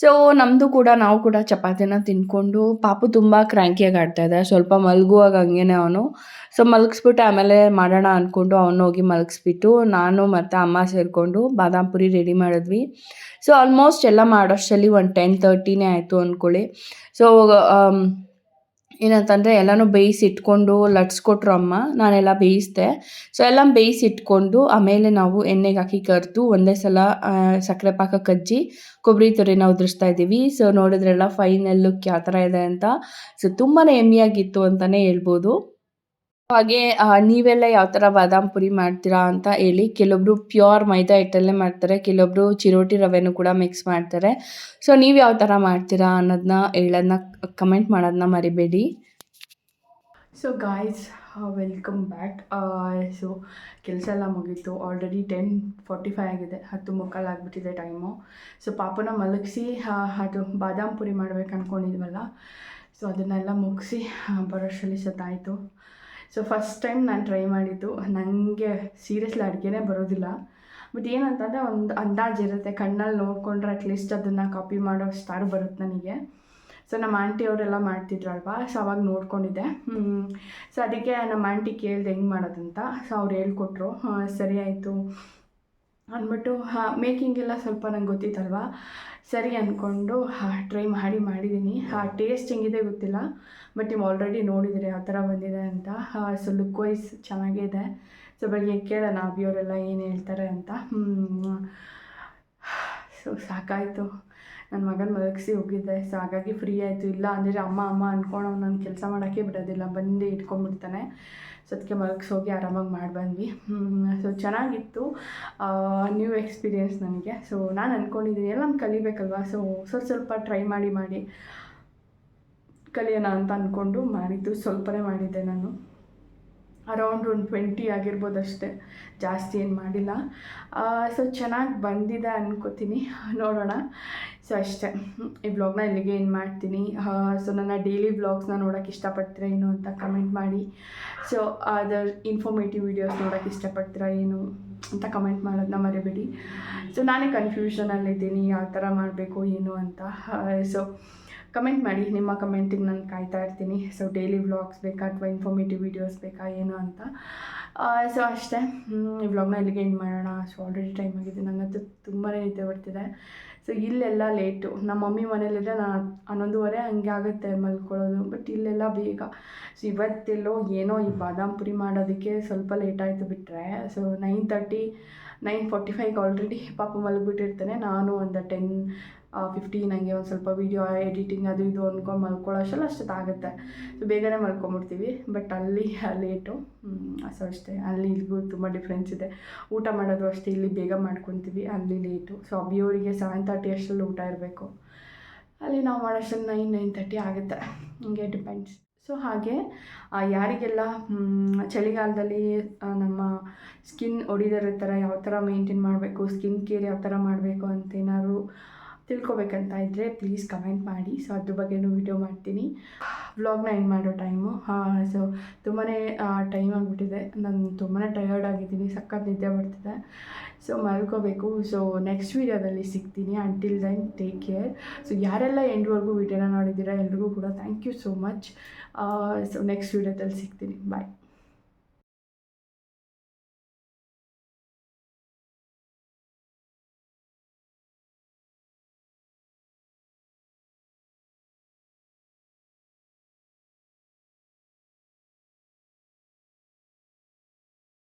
ಸೊ ನಮ್ಮದು ಕೂಡ, ನಾವು ಕೂಡ ಚಪಾತಿನ ತಿನ್ಕೊಂಡು, ಪಾಪು ತುಂಬ ಕ್ರ್ಯಾಂಕಿಯಾಗಿ ಆಡ್ತಾಯಿದ್ದ ಸ್ವಲ್ಪ ಮಲಗುವಾಗ ಹಂಗೇನೆ ಅವನು. ಸೊ ಮಲಗಿಸ್ಬಿಟ್ಟು ಆಮೇಲೆ ಮಾಡೋಣ ಅಂದ್ಕೊಂಡು ಅವನು ಹೋಗಿ ಮಲಗಿಸ್ಬಿಟ್ಟು, ನಾನು ಮತ್ತು ಅಮ್ಮ ಸೇರಿಕೊಂಡು ಬಾದಾಮ್ ಪುರಿ ರೆಡಿ ಮಾಡಿದ್ವಿ. ಸೊ ಆಲ್ಮೋಸ್ಟ್ ಎಲ್ಲ ಮಾಡೋಷ್ಟರಲ್ಲಿ ಒಂದು ಟೆನ್ ತರ್ಟಿನೇ ಆಯಿತು ಅಂದ್ಕೊಳ್ಳಿ ಸೊ ಏನಂತಂದರೆ ಎಲ್ಲನೂ ಬೇಯಿಸಿಟ್ಕೊಂಡು ಲಟ್ಸ್ಕೊಟ್ರು ಅಮ್ಮ, ನಾನೆಲ್ಲ ಬೇಯಿಸಿದೆ. ಸೊ ಎಲ್ಲ ಬೇಯಿಸಿಟ್ಕೊಂಡು ಆಮೇಲೆ ನಾವು ಎಣ್ಣೆಗೆ ಹಾಕಿ ಕರೆದು ಒಂದೇ ಸಲ ಸಕ್ಕರೆ ಪಾಕ ಕಜ್ಜಿ, ಕೊಬ್ಬರಿ ತುರಿನ ಉದುರಿಸ್ತಾ ಇದ್ದೀವಿ. ಸೊ ನೋಡಿದ್ರೆಲ್ಲ ಫೈನಲ್ ಲುಕ್ ಯಾವ ಥರ ಇದೆ ಅಂತ. ಸೊ ತುಂಬಾ ಎಮ್ಮಿಯಾಗಿತ್ತು ಅಂತಲೇ ಹೇಳ್ಬೋದು. ಹಾಗೆ ನೀವೆಲ್ಲ ಯಾವ ಥರ ಬಾದಾಮ್ ಪುರಿ ಮಾಡ್ತೀರಾ ಅಂತ ಹೇಳಿ ಕೆಲವೊಬ್ರು ಪ್ಯೂರ್ ಮೈದಾ ಹಿಟ್ಟಲ್ಲೇ ಮಾಡ್ತಾರೆ, ಕೆಲವೊಬ್ರು ಚಿರೋಟಿ ರವೆನೂ ಕೂಡ ಮಿಕ್ಸ್ ಮಾಡ್ತಾರೆ. ಸೊ ನೀವು ಯಾವ ಥರ ಮಾಡ್ತೀರಾ ಅನ್ನೋದನ್ನ ಹೇಳೋದನ್ನ ಕಮೆಂಟ್ ಮಾಡೋದನ್ನ ಮರಿಬೇಡಿ. So guys welcome back so ಕೆಲಸ ಎಲ್ಲ ಮುಗೀತು. ಆಲ್ರೆಡಿ ಟೆನ್ ಫಾರ್ಟಿ ಫೈವ್ ಆಗಿದೆ. ಹತ್ತು ಮುಕ್ಕಾಲು ಆಗಿಬಿಟ್ಟಿದೆ ಟೈಮು ಸೊ ಪಾಪನ ಮಲಗಿಸಿ ಅದು ಬಾದಾಮ್ ಪುರಿ ಮಾಡ್ಬೇಕು ಅಂದ್ಕೊಂಡಿದ್ವಲ್ಲ ಸೊ ಅದನ್ನೆಲ್ಲ ಮುಗಿಸಿ ಬರೋಷ್ಟರಲ್ಲಿ ಸತ್ತಾಯಿತು. ಸೊ ಫಸ್ಟ್ ಟೈಮ್ ನಾನು ಟ್ರೈ ಮಾಡಿದ್ದು ನನಗೆ ಸೀರಿಯಸ್ಲಿ ಅಡುಗೆನೇ ಬರೋದಿಲ್ಲ. ಬಟ್ ಏನಂತಂದರೆ ಒಂದು ಅಂದಾಜು ಇರುತ್ತೆ, ಕಣ್ಣಲ್ಲಿ ನೋಡಿಕೊಂಡ್ರೆ ಅಟ್ಲೀಸ್ಟ್ ಅದನ್ನು ಕಾಪಿ ಮಾಡೋ ಸ್ಟಾರ್ ಬರುತ್ತೆ ನನಗೆ. ಸೊ ನಮ್ಮ ಆಂಟಿ ಅವರೆಲ್ಲ ಮಾಡ್ತಿದ್ರಲ್ವಾ? ಸೊ ಅವಾಗ ನೋಡ್ಕೊಂಡಿದ್ದೆ. ಸೊ ಅದಕ್ಕೆ ನಮ್ಮ ಆಂಟಿ ಕೇಳಿದೆ, ಹೆಂಗೆ ಮಾಡೋದಂತ? ಸೊ ಅವ್ರು ಹೇಳ್ಕೊಟ್ರು ಸರಿ ಆಯಿತು. ಅಂದ್ಬಿಟ್ಟು ಮೇಕಿಂಗೆಲ್ಲ ಸ್ವಲ್ಪ ನಂಗೆ ಗೊತ್ತಿತ್ತಲ್ವ? ಸರಿ ಅಂದ್ಕೊಂಡು ಟ್ರೈ ಮಾಡಿ ಮಾಡಿದ್ದೀನಿ ಆ ಟೇಸ್ಟ್ ಹೆಂಗಿದೆ ಗೊತ್ತಿಲ್ಲ ಬಟ್ ನೀವು ಆಲ್ರೆಡಿ ನೋಡಿದರೆ ಯಾವ ಥರ ಬಂದಿದೆ ಅಂತ. ಸೊ ಲುಕ್ ವೈಸ್ ಚೆನ್ನಾಗಿದೆ. ಸೊ ಬೆಳಿಗ್ಗೆ ಕೇಳೋಣ ಅಭಿಯವರೆಲ್ಲ ಏನು ಹೇಳ್ತಾರೆ ಅಂತ. ಸೊ ಸಾಕಾಯಿತು. ನನ್ನ ಮಗನ ಮಲಗಿಸಿ ಹೋಗಿದ್ದೆ. ಸೊ ಹಾಗಾಗಿ ಫ್ರೀ ಆಯಿತು. ಇಲ್ಲ ಅಂದರೆ ಅಮ್ಮ ಅಮ್ಮ ಅಂದ್ಕೊಂಡು ನಾನು ಕೆಲಸ ಮಾಡೋಕ್ಕೆ ಬಿಡೋದಿಲ್ಲ. ಬಂದು ಇಟ್ಕೊಂಡ್ಬಿಡ್ತಾನೆ. ಸೊ ಅದಕ್ಕೆ ಮಲಗಿಸಿ ಹೋಗಿ ಆರಾಮಾಗಿ ಮಾಡಿ ಬಂದ್ವಿ ಸೊ ಚೆನ್ನಾಗಿತ್ತು. ನ್ಯೂ ಎಕ್ಸ್ಪೀರಿಯೆನ್ಸ್ ನನಗೆ. ಸೊ ನಾನು ಅಂದ್ಕೊಂಡಿದ್ದೀನಿ ಎಲ್ಲ ಕಲಿಬೇಕಲ್ವ? ಸೊ ಸ್ವಲ್ಪ ಸ್ವಲ್ಪ ಟ್ರೈ ಮಾಡಿ ಮಾಡಿ ಕಲಿಯೋಣ ಅಂತ ಅಂದ್ಕೊಂಡು ಮಾಡಿದ್ದು. ಸ್ವಲ್ಪನೇ ಮಾಡಿದ್ದೆ ನಾನು. ಅರೌಂಡ್ ಒಂದು ಟ್ವೆಂಟಿ ಆಗಿರ್ಬೋದು ಅಷ್ಟೇ. ಜಾಸ್ತಿ ಏನು ಮಾಡಿಲ್ಲ. ಸೊ ಚೆನ್ನಾಗಿ ಬಂದಿದೆ ಅನ್ಕೋತೀನಿ. ನೋಡೋಣ. ಸೊ ಅಷ್ಟೇ. ಈ ವ್ಲಾಗ್ನ ಇಲ್ಲಿಗೆ ಏನು ಮಾಡ್ತೀನಿ. ಸೊ ನನ್ನ ಡೈಲಿ ವ್ಲಾಗ್ಸ್ನ ನೋಡೋಕೆ ಇಷ್ಟಪಡ್ತೀರಾ ಏನು ಅಂತ ಕಮೆಂಟ್ ಮಾಡಿ. ಸೊ ಅದರ್ ಇನ್ಫಾರ್ಮೇಟಿವ್ ವೀಡಿಯೋಸ್ ನೋಡೋಕೆ ಇಷ್ಟಪಡ್ತೀರಾ ಏನು ಅಂತ ಕಮೆಂಟ್ ಮಾಡೋದನ್ನ ಮರಿಬೇಡಿ. ಸೊ ನಾನೇ ಕನ್ಫ್ಯೂಷನಲ್ಲಿದ್ದೀನಿ ಯಾವ ಥರ ಮಾಡಬೇಕು, ಏನು ಅಂತ. ಸೊ ಕಮೆಂಟ್ ಮಾಡಿ. ನಿಮ್ಮ ಕಮೆಂಟಿಗೆ ನಾನು ಕಾಯ್ತಾ ಇರ್ತೀನಿ. ಸೊ ಡೈಲಿ ವ್ಲಾಗ್ಸ್ ಬೇಕಾ ಅಥವಾ ಇನ್ಫಾರ್ಮೇಟಿವ್ ವೀಡಿಯೋಸ್ ಬೇಕಾ, ಏನು ಅಂತ. ಸೊ ಅಷ್ಟೇ. ಈ ವ್ಲಾಗ್ನ ಇಲ್ಲಿಗೆ ಏನು ಮಾಡೋಣ. ಸೊ ಆಲ್ರೆಡಿ ಟೈಮ್ ಆಗಿದೆ. ನನಗಂತೂ ತುಂಬಾ ನಿದ್ದೆ ಬರ್ತಿದೆ. ಸೊ ಇಲ್ಲೆಲ್ಲ ಲೇಟು ನಮ್ಮ ಮಮ್ಮಿ ಮನೇಲಿದ್ದರೆ ನಾನು ಹನ್ನೊಂದುವರೆ ಹಂಗೆ ಆಗುತ್ತೆ ಮಲ್ಕೊಳ್ಳೋದು. ಬಟ್ ಇಲ್ಲೆಲ್ಲ ಬೇಗ. ಸೊ ಇವತ್ತೆಲ್ಲೋ ಏನೋ ಈ ಬಾದಾಮ್ ಪುರಿ ಮಾಡೋದಕ್ಕೆ ಸ್ವಲ್ಪ ಲೇಟ್ ಆಯಿತು ಬಿಟ್ಟರೆ so nine thirty nine forty ಫೈವ್ಗೆ already ಪಾಪ ಮಲಗಿಬಿಟ್ಟಿರ್ತಾನೆ. ನಾನು ಒಂದು ಟೆನ್ ಫಿಫ್ಟಿ ನನಗೆ ಒಂದು ಸ್ವಲ್ಪ ವೀಡಿಯೋ ಎಡಿಟಿಂಗ್ ಅದು ಇದು ಅಂದ್ಕೊಂಡು ಮಲ್ಕೊಳ್ಳೋ ಅಷ್ಟೆಲ್ಲ ಅಷ್ಟೊತ್ತಾಗುತ್ತೆ ಸೊ ಬೇಗನೆ ಮಲ್ಕೊಂಬಿಡ್ತೀವಿ. ಬಟ್ ಅಲ್ಲಿ ಲೇಟು ಸೊ ಅಷ್ಟೇ. ಅಲ್ಲಿ ಇಲ್ಲಿಗೂ ತುಂಬ ಡಿಫ್ರೆನ್ಸ್ ಇದೆ. ಊಟ ಮಾಡೋದು ಅಷ್ಟೇ. ಇಲ್ಲಿ ಬೇಗ ಮಾಡ್ಕೊತೀವಿ. ಅಲ್ಲಿ ಲೇಟು ಸೊ ಅಭಿಯವರಿಗೆ ಸೆವೆನ್ ತರ್ಟಿ ಅಷ್ಟರಲ್ಲಿ ಊಟ ಇರಬೇಕು. ಅಲ್ಲಿ ನಾವು ಮಾಡೋಷ್ಟು ನೈನ್ ನೈನ್ ತರ್ಟಿ ಆಗುತ್ತೆ. ಹಿಂಗೆ ಡಿಪೆಂಡ್ಸ್ ಸೊ ಹಾಗೆ ಯಾರಿಗೆಲ್ಲ ಚಳಿಗಾಲದಲ್ಲಿ ನಮ್ಮ ಸ್ಕಿನ್ ಥರ ಯಾವ ಥರ ಮೇಂಟೈನ್ ಮಾಡಬೇಕು ಸ್ಕಿನ್ ಕೇರ್ ಯಾವ ಥರ ಮಾಡಬೇಕು ಅಂತ ಏನಾದ್ರು ತಿಳ್ಕೊಬೇಕಂತ ಇದ್ದರೆ ಪ್ಲೀಸ್ ಕಮೆಂಟ್ ಮಾಡಿ. ಸೊ ಅದ್ರ ಬಗ್ಗೆನೂ ವಿಡಿಯೋ ಮಾಡ್ತೀನಿ. ವ್ಲಾಗ್ನ ಎಂಡ್ ಮಾಡೋ ಟೈಮು ಸೊ ತುಂಬಾ ಟೈಮ್ ಆಗಿಬಿಟ್ಟಿದೆ. ನಾನು ತುಂಬಾ ಟಯರ್ಡ್ ಆಗಿದ್ದೀನಿ. ಸಖತ್ ನಿದ್ದೆ ಬರ್ತಿದೆ. ಸೊ ಮಲ್ಕೋಬೇಕು. ಸೊ ನೆಕ್ಸ್ಟ್ ವೀಡಿಯೋದಲ್ಲಿ ಸಿಗ್ತೀನಿ. Until then take care so ಯಾರೆಲ್ಲ ಎಂಡ್ವರೆಗೂ ವಿಡಿಯೋನ ನೋಡಿದ್ದೀರಾ ಎಲ್ರಿಗೂ ಕೂಡ thank you so much so next ವೀಡಿಯೋದಲ್ಲಿ ಸಿಗ್ತೀನಿ. ಬಾಯ್